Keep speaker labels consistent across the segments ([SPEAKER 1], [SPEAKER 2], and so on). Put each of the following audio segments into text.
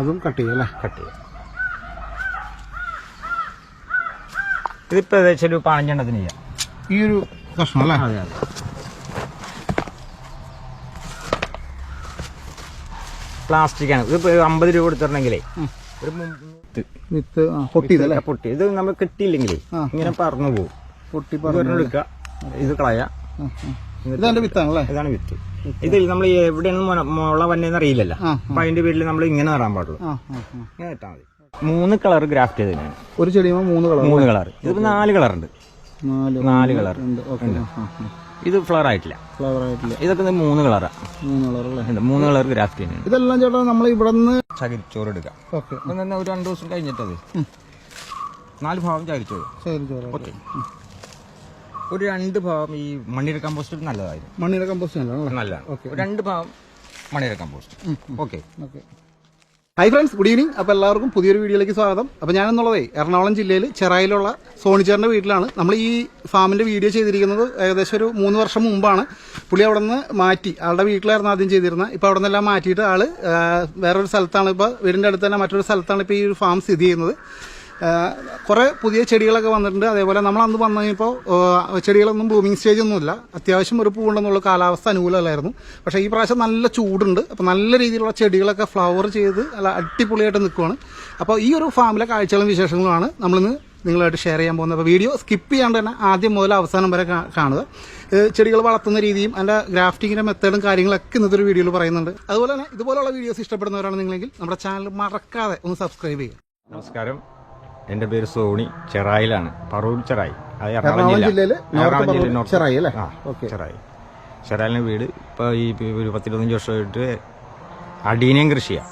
[SPEAKER 1] അതും കട്ട് ചെയ്യും അല്ലേ?
[SPEAKER 2] കട്ട് ചെയ്യാം. ഇതിപ്പോ ഏകദേശം ഒരു പതിനഞ്ചെണ്ണത്തിന് ചെയ്യാം.
[SPEAKER 1] ഈ ഒരു കഷ്ണം അല്ലേ?
[SPEAKER 2] അതെ അതെ. പ്ലാസ്റ്റിക് ആണ്. ഇതിപ്പോ അമ്പത് രൂപ കൊടുത്തിട്ടുണ്ടെങ്കിലേ ഒരു
[SPEAKER 1] വിത്ത് പൊട്ടിയതല്ലേ?
[SPEAKER 2] പൊട്ടി. ഇത് നമ്മൾ കിട്ടിയില്ലെങ്കിലേ ഇങ്ങനെ പറന്നു പോകും
[SPEAKER 1] പൊട്ടി
[SPEAKER 2] പറഞ്ഞു എടുക്കുക ഇത് കളയാ.
[SPEAKER 1] ഇതെന്റെ വിത്താണല്ലേ?
[SPEAKER 2] ഇതാണ് വിത്ത്. ഇതിൽ നമ്മൾ എവിടെയാണ് മുള വന്നതെന്ന് അറിയില്ലല്ലോ. അപ്പൊ അതിന്റെ പേരിൽ നമ്മൾ ഇങ്ങനെ നടാൻ പാടുള്ളൂ. ഇങ്ങനെ ഇട്ടാൽ മതി. മൂന്ന് കളർ ഗ്രാഫ്റ്റ് ചെയ്തതിനാണ്
[SPEAKER 1] ഒരു ചെടിയുമ്പോൾ മൂന്ന് കളർ
[SPEAKER 2] മൂന്ന് കളർ ഇതിപ്പോ നാല് കളർ. ഉണ്ട്.
[SPEAKER 1] നാല്
[SPEAKER 2] കളർ ഇത് ഫ്ലവർ ആയിട്ടില്ല.
[SPEAKER 1] ഫ്ലവർ ആയിട്ടില്ല.
[SPEAKER 2] ഇതൊക്കെ മൂന്ന് കളറാ.
[SPEAKER 1] മൂന്ന് കളർ
[SPEAKER 2] മൂന്ന് കളർ ഗ്രാഫ്റ്റ് ചെയ്യുന്നത്
[SPEAKER 1] ഇതെല്ലാം ചേട്ടാ നമ്മൾ ഇവിടെ നിന്ന്
[SPEAKER 2] ചകിരിച്ചോറ് എടുക്കാം
[SPEAKER 1] ഓക്കെ.
[SPEAKER 2] ഒരു രണ്ടു ദിവസം കഴിഞ്ഞിട്ടത്. നാല് ഭാഗം ചകിരിച്ചോറ്.
[SPEAKER 1] ചകിരിച്ചോറ്. ചോറ്
[SPEAKER 2] ഓക്കെ ഒരു രണ്ട് ഭാഗം ഈ മണ്ണിര കമ്പോസ്റ്റ് നല്ലതായിരുന്നു.
[SPEAKER 1] മണ്ണിര കമ്പോസ്റ്റ്
[SPEAKER 2] നല്ലതാണ്. ഒരു രണ്ട് ഭാഗം മണ്ണിര compost. Okay.
[SPEAKER 1] Okay. Hi friends good evening അപ്പോൾ എല്ലാവർക്കും പുതിയൊരു വീഡിയോയിലേക്ക് സ്വാഗതം. അപ്പോൾ ഞാനെന്നുള്ളതേ എറണാകുളം ജില്ലയിൽ ചെറായിലുള്ള സോണിച്ചേറിന്റെ വീട്ടിലാണ്. നമ്മൾ ഈ ഫാമിന്റെ വീഡിയോ ചെയ്തിരിക്കുന്നത് ഏകദേശം ഒരു മൂന്ന് വർഷം മുമ്പാണ്. പുള്ളി അവിടെ നിന്ന് മാറ്റി ആളുടെ വീട്ടിലായിരുന്നു ആദ്യം ചെയ്തിരുന്നത് ഇപ്പോൾ അവിടെ നിന്നെല്ലാം മാറ്റിയിട്ട് ആൾ വേറൊരു സ്ഥലത്താണ്. ഇപ്പോൾ വീടിന്റെ അടുത്ത് തന്നെ മറ്റൊരു സ്ഥലത്താണ് ഇപ്പോൾ ഈ ഒരു ഫാം സ്ഥിതി ചെയ്യുന്നത്. കുറേ പുതിയ ചെടികളൊക്കെ വന്നിട്ടുണ്ട്. അതേപോലെ നമ്മൾ അന്ന് വന്നു കഴിഞ്ഞപ്പോൾ ചെടികളൊന്നും ബ്ലൂമിങ് സ്റ്റേജ് ഒന്നുമില്ല. അത്യാവശ്യം ഒരു പൂവുണ്ടെന്നുള്ള കാലാവസ്ഥ അനുകൂലമല്ലായിരുന്നു. പക്ഷേ ഈ പ്രാവശ്യം നല്ല ചൂടുണ്ട്. അപ്പോൾ നല്ല രീതിയിലുള്ള ചെടികളൊക്കെ ഫ്ലവർ ചെയ്ത് അല്ല അടിപൊളിയായിട്ട് നിൽക്കുവാണ്. അപ്പോൾ ഈ ഒരു ഫാമിലെ കാഴ്ചകളും വിശേഷങ്ങളുമാണ് നമ്മളിന്ന് നിങ്ങളായിട്ട് ഷെയർ ചെയ്യാൻ പോകുന്നത്. അപ്പോൾ വീഡിയോ സ്കിപ്പ് ചെയ്യാണ്ട് തന്നെ ആദ്യം മുതൽ അവസാനം വരെ കാണുക. ചെടികൾ വളർത്തുന്ന രീതിയും അതിന്റെ ഗ്രാഫ്റ്റിങ്ങിന്റെ മെത്തേഡും കാര്യങ്ങളൊക്കെ ഇന്നത്തെ ഒരു വീഡിയോയിൽ പറയുന്നുണ്ട്. അതുപോലെ തന്നെ ഇതുപോലുള്ള വീഡിയോസ് ഇഷ്ടപ്പെടുന്നവരാണ് നിങ്ങളെങ്കിൽ നമ്മുടെ ചാനൽ മറക്കാതെ ഒന്ന് സബ്സ്ക്രൈബ് ചെയ്യുക.
[SPEAKER 2] നമസ്കാരം. എന്റെ പേര് സോണി ചെറായിലാണ്. പറവൂർ ചെറായി. അത്
[SPEAKER 1] എറണാകുളം ജില്ലയിൽ
[SPEAKER 2] എറണാകുളം ജില്ലയിൽ
[SPEAKER 1] പറവൂർ
[SPEAKER 2] നോർത്ത്.
[SPEAKER 1] ചെറായി അല്ലേ?
[SPEAKER 2] ആ
[SPEAKER 1] ഓക്കെ.
[SPEAKER 2] ചെറായി. ചെറായിലെ വീട് ഇപ്പൊ ഈ ഒരു പത്തിരുപത്തഞ്ച് വർഷമായിട്ട് അടീനയും
[SPEAKER 1] കൃഷിയാ.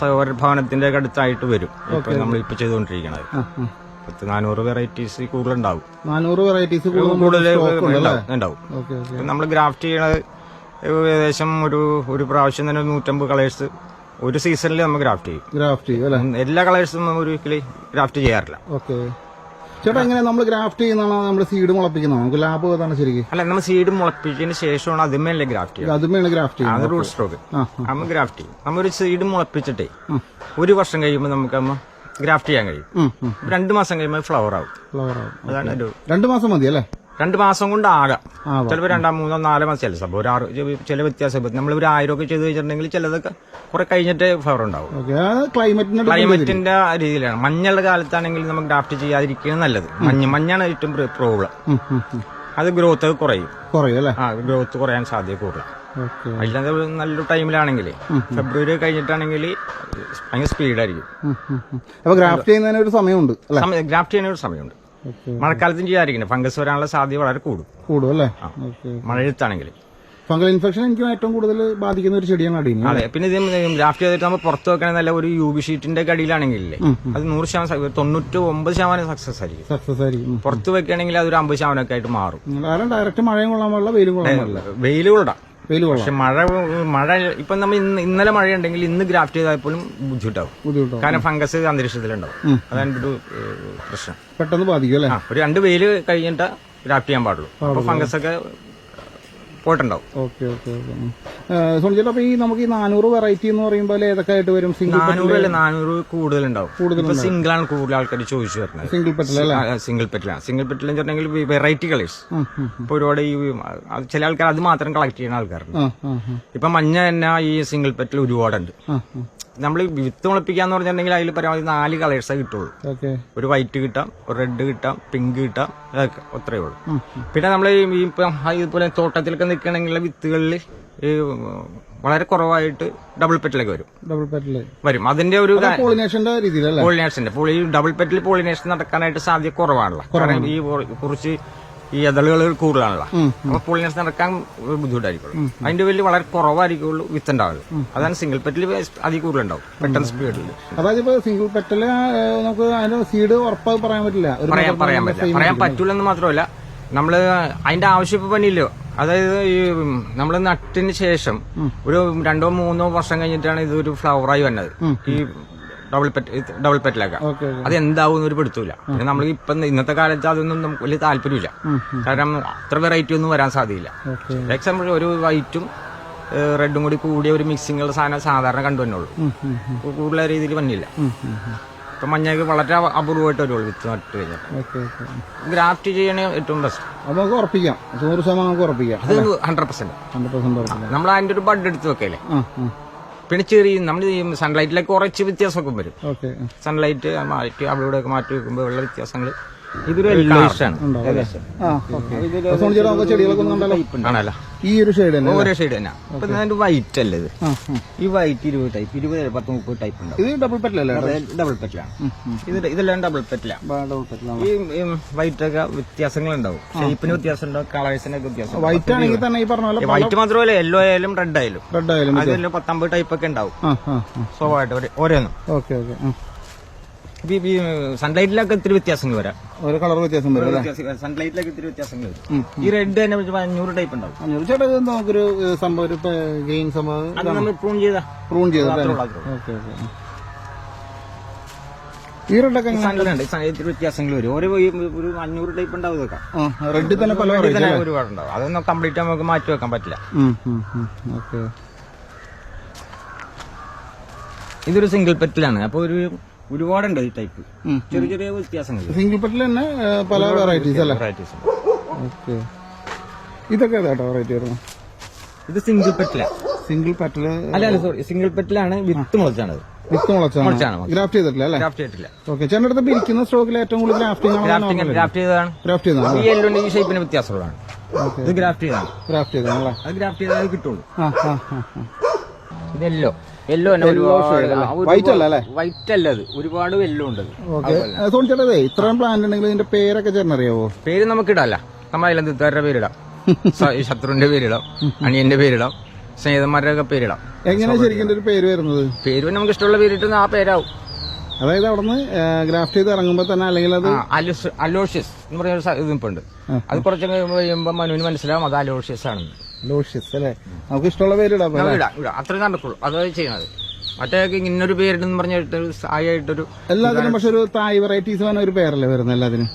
[SPEAKER 2] സഹോദര ഭവനത്തിന്റെ അടുത്തായിട്ട് വരും. ഇപ്പൊ നമ്മൾ ഇപ്പൊ ചെയ്തുകൊണ്ടിരിക്കണത്. പത്ത് നാനൂറ് വെറൈറ്റീസ് കൂടുതലുണ്ടാവും.
[SPEAKER 1] നാനൂറ് വെറൈറ്റീസ്
[SPEAKER 2] കൂടുതൽ ഉണ്ടാവും നമ്മൾ ഗ്രാഫ്റ്റ് ചെയ്യണത് ഏകദേശം ഒരു ഒരു പ്രാവശ്യം തന്നെ നൂറ്റമ്പത് കളേഴ്സ് ഒരു സീസണിൽ നമ്മൾ ഗ്രാഫ്റ്റ് ചെയ്യും.
[SPEAKER 1] ഗ്രാഫ്റ്റ് ചെയ്യും അല്ലേ?
[SPEAKER 2] എല്ലാ കളേഴ്സും നമ്മൾ ഒരു ഒരിക്കലും ഗ്രാഫ്റ്റ് ചെയ്യാറില്ല.
[SPEAKER 1] ഓക്കെ. ചേട്ടാ എങ്ങനെ നമ്മൾ ഗ്രാഫ്റ്റ് ചെയ്യുന്നതാണോ നമ്മൾ സീഡ് മുളപ്പിക്കുന്നതാണോ നമുക്ക് ലാഭം ഏതാണ് ശരിക്കും?
[SPEAKER 2] അല്ല നമ്മൾ സീഡ് മുളപ്പിച്ചതിന് ശേഷമാണ് അതിമേലെ ഗ്രാഫ്റ്റ് ചെയ്യുക
[SPEAKER 1] അതുമേണ് ഗ്രാഫ്റ്റ്
[SPEAKER 2] അത്
[SPEAKER 1] ചെയ്യുന്നത്.
[SPEAKER 2] റൂട്ട് സ്ട്രോക്ക് നമ്മൾ ഗ്രാഫ്റ്റ് ചെയ്യും. നമ്മൾ ഒരു സീഡ് മുളപ്പിച്ചിട്ടേ ഒരു വർഷം കഴിയുമ്പോൾ നമുക്ക് നമ്മൾ ഗ്രാഫ്റ്റ് ചെയ്യാൻ കഴിയും. രണ്ട് മാസം കഴിയുമ്പോൾ ഫ്ലവർ ആവും.
[SPEAKER 1] ഫ്ലവർ ആവും.
[SPEAKER 2] അതാണ് ഒരു
[SPEAKER 1] രണ്ട് മാസം മതി അല്ലേ?
[SPEAKER 2] രണ്ട് മാസം കൊണ്ട് ആകാം. ചിലപ്പോൾ രണ്ടാം മൂന്നോ നാലോ മാസം. ചില സംഭവം ഒരു ആറ് ചില വ്യത്യാസം നമ്മൾ ഒരു ആയിരം ഒക്കെ ചെയ്ത് വെച്ചിട്ടുണ്ടെങ്കിൽ ചിലതൊക്കെ കുറെ കഴിഞ്ഞിട്ട് ഫവർ ഉണ്ടാവും
[SPEAKER 1] ക്ലൈമറ്റിന്റെ
[SPEAKER 2] രീതിയിലാണ്. മഞ്ഞുള്ള കാലത്താണെങ്കിൽ നമുക്ക് ഡ്രാഫ്റ്റ് ചെയ്യാതിരിക്കുന്നത് നല്ലത്. മഞ്ഞ് മഞ്ഞാണ് ഏറ്റവും പ്രോബ്ലം അത് ഗ്രോത്ത് കുറയും.
[SPEAKER 1] കുറയും അല്ലേ?
[SPEAKER 2] ആ ഗ്രോത്ത് കുറയാൻ സാധ്യത കൂടുതൽ.
[SPEAKER 1] ഓക്കെ.
[SPEAKER 2] അല്ലാതെ നല്ല നല്ലൊരു ടൈമിലാണെങ്കിൽ ഫെബ്രുവരി കഴിഞ്ഞിട്ടാണെങ്കിൽ ഭയങ്കര സ്പീഡായിരിക്കും
[SPEAKER 1] അപ്പൊ ഗ്രാഫ്റ്റ് ചെയ്യുന്നതിന് ഒരു സമയമുണ്ട്
[SPEAKER 2] ഗ്രാഫ്റ്റ് ചെയ്യുന്ന ഒരു സമയമുണ്ട്. മഴക്കാലത്തും ചെയ്യാതിരിക്കണം. ഫംഗസ് വരാനുള്ള സാധ്യത വളരെ കൂടും.
[SPEAKER 1] കൂടും അല്ലേ?
[SPEAKER 2] മഴയത്താണെങ്കിൽ
[SPEAKER 1] ഫംഗൽ ഇൻഫെക്ഷൻ എനിക്ക് ഏറ്റവും കൂടുതൽ ബാധിക്കുന്ന ഒരു ചെടിയാണ് അടിയിൽ
[SPEAKER 2] അതെ. പിന്നെ ഇത് ഗ്രാഫ്റ്റ് ചെയ്തിട്ട് നമ്മൾ പുറത്ത് വെക്കണ നല്ല ഒരു യു ബി ഷീറ്റിന്റെ അടിയിലാണെങ്കിലേ അത് നൂറ് ശതമാനം തൊണ്ണൂറ്റി ഒമ്പത് ശതമാനം സക്സസ് ആയിരിക്കും.
[SPEAKER 1] സക്സസ് ആയിരിക്കും.
[SPEAKER 2] പുറത്ത് വെക്കുകയാണെങ്കിൽ അതൊരു അമ്പത് ശതമാനമൊക്കെ ആയിട്ട് മാറും.
[SPEAKER 1] ഡയറക്റ്റ് മഴയും കൊള്ളാൻ പാടില്ല വെയിലും കൊള്ളാൻ പാടില്ല.
[SPEAKER 2] വെയിൽ കൊള്ളാം
[SPEAKER 1] വെയിൽ
[SPEAKER 2] പക്ഷെ മഴ മഴ ഇപ്പൊ നമ്മൾ ഇന്നലെ മഴ ഉണ്ടെങ്കിൽ ഇന്ന് ഗ്രാഫ്റ്റ് ചെയ്താൽ പോലും ബുദ്ധിമുട്ടാവും.
[SPEAKER 1] ബുദ്ധിമുട്ടാവും.
[SPEAKER 2] കാരണം ഫംഗസ് അന്തരീക്ഷത്തിലുണ്ടാവും. അതാണ് ഒരു പ്രശ്നം.
[SPEAKER 1] പെട്ടെന്ന് ബാധിക്കും അല്ലേ?
[SPEAKER 2] ഒരു രണ്ട് വെയിൽ കഴിഞ്ഞിട്ട് ഗ്രാഫ്റ്റ് ചെയ്യാൻ പാടുള്ളൂ. അപ്പൊ ഫംഗസ് ഒക്കെ പോയിട്ടുണ്ടാവും.
[SPEAKER 1] Okay okay okay. സോണിച്ചേട്ടാ അപ്പൊ ഈ നമുക്ക് ഈ നാനൂറ് വെറൈറ്റി എന്ന് പറയുമ്പോൾ ഏതൊക്കെ ആയിട്ട് വരും? സിംഗിൾ
[SPEAKER 2] നാനൂറ് അല്ല നാനൂറ് കൂടുതലുണ്ടാവും. ഇപ്പൊ സിംഗിൾ ആണ് കൂടുതൽ ആൾക്കാർ ചോദിച്ചു വരുന്നത്.
[SPEAKER 1] സിംഗിൾ പെറ്റൽ
[SPEAKER 2] സിംഗിൾ പെറ്റിലാ സിംഗിൾ പെറ്റിൽ പറഞ്ഞിട്ടുണ്ടെങ്കിൽ വെറൈറ്റി കളേഴ്സ്. ഇപ്പൊ ഒരുപാട് ഈ ചില ആൾക്കാർ അത് മാത്രം കളക്ട് ചെയ്യുന്ന ആൾക്കാരുണ്ട്. ഇപ്പൊ മഞ്ഞ തന്നെ ഈ സിംഗിൾ പെറ്റിൽ ഒരുപാടുണ്ട്. നമ്മൾ വിത്ത് മുളപ്പിക്കാന്ന് പറഞ്ഞിട്ടുണ്ടെങ്കിൽ അതിൽ പരമാവധി നാല് കളേഴ്സേ കിട്ടുള്ളൂ. ഒരു വൈറ്റ് കിട്ടാം ഒരു റെഡ് കിട്ടാം പിങ്ക് കിട്ടാം അതൊക്കെ അത്രയേ ഉള്ളൂ. പിന്നെ നമ്മൾ ഇപ്പം ഇതുപോലെ തോട്ടത്തിലൊക്കെ നിൽക്കണമെങ്കിൽ വിത്തുകളിൽ ഈ വളരെ കുറവായിട്ട് ഡബിൾ പെറ്റിലൊക്കെ വരും.
[SPEAKER 1] ഡബിൾ പെറ്റിൽ
[SPEAKER 2] വരും. അതിന്റെ ഒരു
[SPEAKER 1] പോളിനേഷന്റെ രീതിയിലല്ലേ?
[SPEAKER 2] പോളിനേഷന്റെ പോളി ഡബിൾ പെറ്റിൽ പോളിനേഷൻ നടക്കാനായിട്ട് സാധ്യത കുറവാണല്ലോ. കാരണം ഈ കുറ- കുറച്ച് ഈ എതളുകൾ കൂടുതലാണല്ലോ. അപ്പൊ പൊളിനസ് നടക്കാൻ ഒരു ബുദ്ധിമുട്ടായിരിക്കുള്ളൂ. അതിന്റെ വലിയ വളരെ കുറവായിരിക്കുള്ളൂ വിത്ത് ഉണ്ടാവുള്ളൂ അതാണ് സിംഗിൾ പെറ്റിൽ അതി കൂടുതലുണ്ടാവും. പെട്ടെന്ന് സ്പീഡിൽ
[SPEAKER 1] അതായത് ഇപ്പൊ സിംഗിൾ പെറ്റൽ നമുക്ക് അതിന്റെ സീഡ് ഉറപ്പായി പറയാൻ പറ്റില്ല.
[SPEAKER 2] പറയാൻ പറയാൻ പറ്റില്ല. പറയാൻ പറ്റൂലെന്ന് മാത്രമല്ല നമ്മൾ അതിന്റെ ആവശ്യം ഇപ്പൊ പണിയില്ലോ? അതായത് ഈ നമ്മൾ നട്ടിന് ശേഷം ഒരു രണ്ടോ മൂന്നോ വർഷം കഴിഞ്ഞിട്ടാണ് ഇത് ഒരു ഫ്ലവറായി വന്നത്. ഈ ഡബിൾ പെറ്റ് ഡബിൾ പെറ്റിലാക്കാം അത് എന്താവും ഒരു പെടുത്തൂല പിന്നെ നമ്മൾ ഇപ്പം ഇന്നത്തെ കാലത്ത് അതൊന്നും നമുക്ക് വലിയ താല്പര്യമില്ല കാരണം അത്ര വെറൈറ്റി ഒന്നും വരാൻ സാധ്യതയില്ല. എക്സാമ്പിൾ ഒരു വൈറ്റും റെഡും കൂടി കൂടിയ ഒരു മിക്സിങ്ങുള്ള സാധനം സാധാരണ കണ്ടു
[SPEAKER 1] തന്നെ ഉള്ളൂ.
[SPEAKER 2] കൂടുതൽ രീതിയിൽ വന്നില്ല. ഇപ്പൊ മഞ്ഞക്ക് വളരെ അപൂർവമായിട്ട് ഒരു വിത്ത് നട്ട് കഴിഞ്ഞാൽ. ഗ്രാഫ്റ്റ് ചെയ്യണേ ഏറ്റവും ബെസ്റ്റ്
[SPEAKER 1] നമുക്ക് ഉറപ്പിക്കാം. നൂറ് ശതമാനം നമുക്ക് ഉറപ്പിക്കാം
[SPEAKER 2] അത് ഹൺഡ്രഡ് പെർസെന്റ്
[SPEAKER 1] ഹൺഡ്രഡ് പെർസെന്റ്
[SPEAKER 2] നമ്മൾ അതിന്റെ ഒരു ബഡ് എടുത്ത് വെക്കല്ലേ? ചെറിയ നമ്മൾ ഈ സൺലൈറ്റിലേക്ക് കുറച്ച് വ്യത്യാസമൊക്കെ വരും.
[SPEAKER 1] ഓക്കെ
[SPEAKER 2] സൺലൈറ്റ് മാറ്റി അവിടെ ഇവിടെയൊക്കെ മാറ്റി വെക്കുമ്പോൾ ഉള്ള വ്യത്യാസങ്ങൾ ഇതൊരു
[SPEAKER 1] ഈ ഒരു ഷെയ്ഡ് തന്നെ
[SPEAKER 2] ഓരോ ഷെയ്ഡ് തന്നെ അപ്പൊ ഇതിന്റെ വൈറ്റ് അല്ലേ ഇത്. ഈ വൈറ്റ് ഇരുപത് ടൈപ്പ് ഇരുപത് പത്ത് മുപ്പത് ടൈപ്പ് ഉണ്ട്
[SPEAKER 1] ഇത് ഡബിൾ പെറ്റലല്ലേ
[SPEAKER 2] ഡബിൾ പെറ്റലാണ് ഇത് ഇതെല്ലാം ഡബിൾ പെറ്റിലാണ് ഈ വൈറ്റ് ഒക്കെ വ്യത്യാസങ്ങൾ ഉണ്ടാവും ഷേപ്പിന് വ്യത്യാസം ഉണ്ടാവും കളേഴ്സിനൊക്കെ വ്യത്യാസം
[SPEAKER 1] വൈറ്റ് ആണെങ്കിൽ തന്നെ ഈ പറഞ്ഞ
[SPEAKER 2] വൈറ്റ് മാത്രമല്ല യെല്ലോ ആയാലും റെഡ് ആയാലും.
[SPEAKER 1] റെഡ് ആയാലും.
[SPEAKER 2] അതിൽ പത്തമ്പത് ടൈപ്പ് ഒക്കെ ഉണ്ടാവും. സ്വാഭാവികമായിട്ട് ഒരേ- ഓരോന്നും
[SPEAKER 1] ഓക്കെ ഓക്കെ.
[SPEAKER 2] ഈ സൺലൈറ്റിലൊക്കെ ഇത്തിരി വ്യത്യാസങ്ങൾ വരാം.
[SPEAKER 1] ഒരു കളർ വ്യത്യാസം വരും അല്ലേ?
[SPEAKER 2] സൺലൈറ്റിലൊക്കെ ഇത്തിരി വ്യത്യാസങ്ങൾ വരും.
[SPEAKER 1] ഉം.
[SPEAKER 2] ഈ റെഡ് തന്നെ ഒരു അഞ്ഞൂറ് ടൈപ്പ് ഉണ്ടാവും.
[SPEAKER 1] അഞ്ഞൂറ് ചേട്ടാ ഇത് നമുക്കൊരു ഏഹ്, സംഭവം ഒരു ഗെയിം സംഭവം
[SPEAKER 2] അത് നമ്മൾ പ്രൂൺ ചെയ്താ.
[SPEAKER 1] പ്രൂൺ ചെയ്തിട്ട്
[SPEAKER 2] മാത്രമേ ഉള്ളൂ, അത്രേ
[SPEAKER 1] ഓക്കെ ഓക്കെ. ഈ റെഡൊക്കെ എങ്ങനെ?
[SPEAKER 2] സൺലൈറ്റ് ഇത്തിരി വ്യത്യാസങ്ങൾ വരും. ഓരോ ഈ ഒരു അഞ്ഞൂറ് ടൈപ്പ് ഉണ്ടാവും ഇതൊക്കെ.
[SPEAKER 1] ആ റെഡിൽ തന്നെ പല
[SPEAKER 2] ഒരുപാടുണ്ടാവും. അതൊന്നും കംപ്ലീറ്റ് നമുക്ക് മാറ്റി വെക്കാൻ പറ്റില്ല.
[SPEAKER 1] ഓക്കെ.
[SPEAKER 2] ഇതൊരു സിംഗിൾ പെറ്റിലാണ് അപ്പൊ ഒരു ഒരുപാടുണ്ട് ഈ ടൈപ്പ്. ചെറിയ ചെറിയ വ്യത്യാസങ്ങൾ.
[SPEAKER 1] സിംഗിൾ പെട്ടിൽ തന്നെ പല വെറൈറ്റീസ് അല്ലേ?
[SPEAKER 2] വെറൈറ്റീസ്
[SPEAKER 1] ഓക്കെ ഇതൊക്കെ ഏതാട്ടോ വെറൈറ്റി വരുന്നത്?
[SPEAKER 2] ഇത് സിംഗിൾ പെറ്റില
[SPEAKER 1] സിംഗിൾ പെറ്റൽ
[SPEAKER 2] അല്ല അല്ല സോറി സിംഗിൾ പെറ്റിലാണ് വിത്ത് മുളച്ചാണത്.
[SPEAKER 1] വിത്ത് മുളച്ചാണ്?
[SPEAKER 2] മുളച്ചാണ്
[SPEAKER 1] ഗ്രാഫ്റ്റ് ചെയ്തിട്ടില്ല അല്ലേ?
[SPEAKER 2] ഗ്രാഫ്റ്റ് ചെയ്തിട്ടില്ല.
[SPEAKER 1] ഓക്കെ ചേട്ടന്റെ ഇരിക്കുന്ന സ്റ്റോക്കിൽ ഏറ്റവും കൂടുതൽ ഗ്രാഫ്റ്റിംഗ്
[SPEAKER 2] ഗ്രാഫ്റ്റ് ചെയ്തതാണ്.
[SPEAKER 1] ഗ്രാഫ്റ്റ് ചെയ്താണ്
[SPEAKER 2] ഈ യെല്ലോന്റെ ഈ ഷേപ്പിന് വ്യത്യാസമുള്ളതാണ്. ഇത് ഗ്രാഫ്റ്റ് ചെയ്താണ്
[SPEAKER 1] ഗ്രാഫ്റ്റ് ചെയ്താണല്ലേ
[SPEAKER 2] അത് ഗ്രാഫ്റ്റ് ചെയ്താൽ കിട്ടുള്ളൂ.
[SPEAKER 1] ആ ആ ആ ആ.
[SPEAKER 2] ഇത് യെല്ലോ തന്നെ ഒരുപാട്
[SPEAKER 1] White അല്ല അല്ലേ?
[SPEAKER 2] വൈറ്റ് അല്ല അത്. ഒരുപാട് വെല്ലോ ഉണ്ട് അത്.
[SPEAKER 1] ഓക്കെ സോണി ചേട്ടതേ ഇത്രയും പ്ലാന്റ് ഉണ്ടെങ്കിൽ ഇതിന്റെ പേരൊക്കെ ചേർന്നറിയാവോ
[SPEAKER 2] പേര് നമുക്ക് ഇടാല്ല നമ്മൾ അയലന്തുകാരുടെ പേരിടാം? സ- ഈ ശത്രുവിന്റെ പേരിടാം അണിയന്റെ പേരിടാം സ്നേഹിതന്മാരുടെ ഒക്കെ പേരിടാം
[SPEAKER 1] എങ്ങനെ ശരിക്കും ഒരു പേര് വരുന്നത്?
[SPEAKER 2] പേര് നമുക്ക് ഇഷ്ടമുള്ള പേരിട്ട് ആ പേരാവും.
[SPEAKER 1] അതായത് അവിടുന്ന് ഗ്രാഫ്റ്റ് ചെയ്ത് ഇറങ്ങുമ്പോ തന്നെ അല്ലെങ്കിൽ അത്
[SPEAKER 2] അലോഷ്യസ് എന്ന് പറഞ്ഞ ഒരു ഉണ്ട്. അത് കുറച്ചൊക്കെ കഴിയുമ്പോൾ മനുവിന് മനസ്സിലാവും അത് അലോഷ്യസ് ആണെന്ന്.
[SPEAKER 1] ലോഷ്യസ് അല്ലേ? നമുക്ക് ഇഷ്ടമുള്ള പേരിടാം ഇടാം
[SPEAKER 2] ഇടാം. നടക്കുള്ളൂ അതാണ് ചെയ്യുന്നത് മറ്റേ ഇന്നൊരു പേരിടെന്ന് പറഞ്ഞിട്ട്
[SPEAKER 1] എല്ലാത്തിനും പക്ഷെ ഒരു തായ് വെറൈറ്റീസ് പറഞ്ഞ ഒരു പേരല്ലേ വരുന്നത് എല്ലാത്തിനും?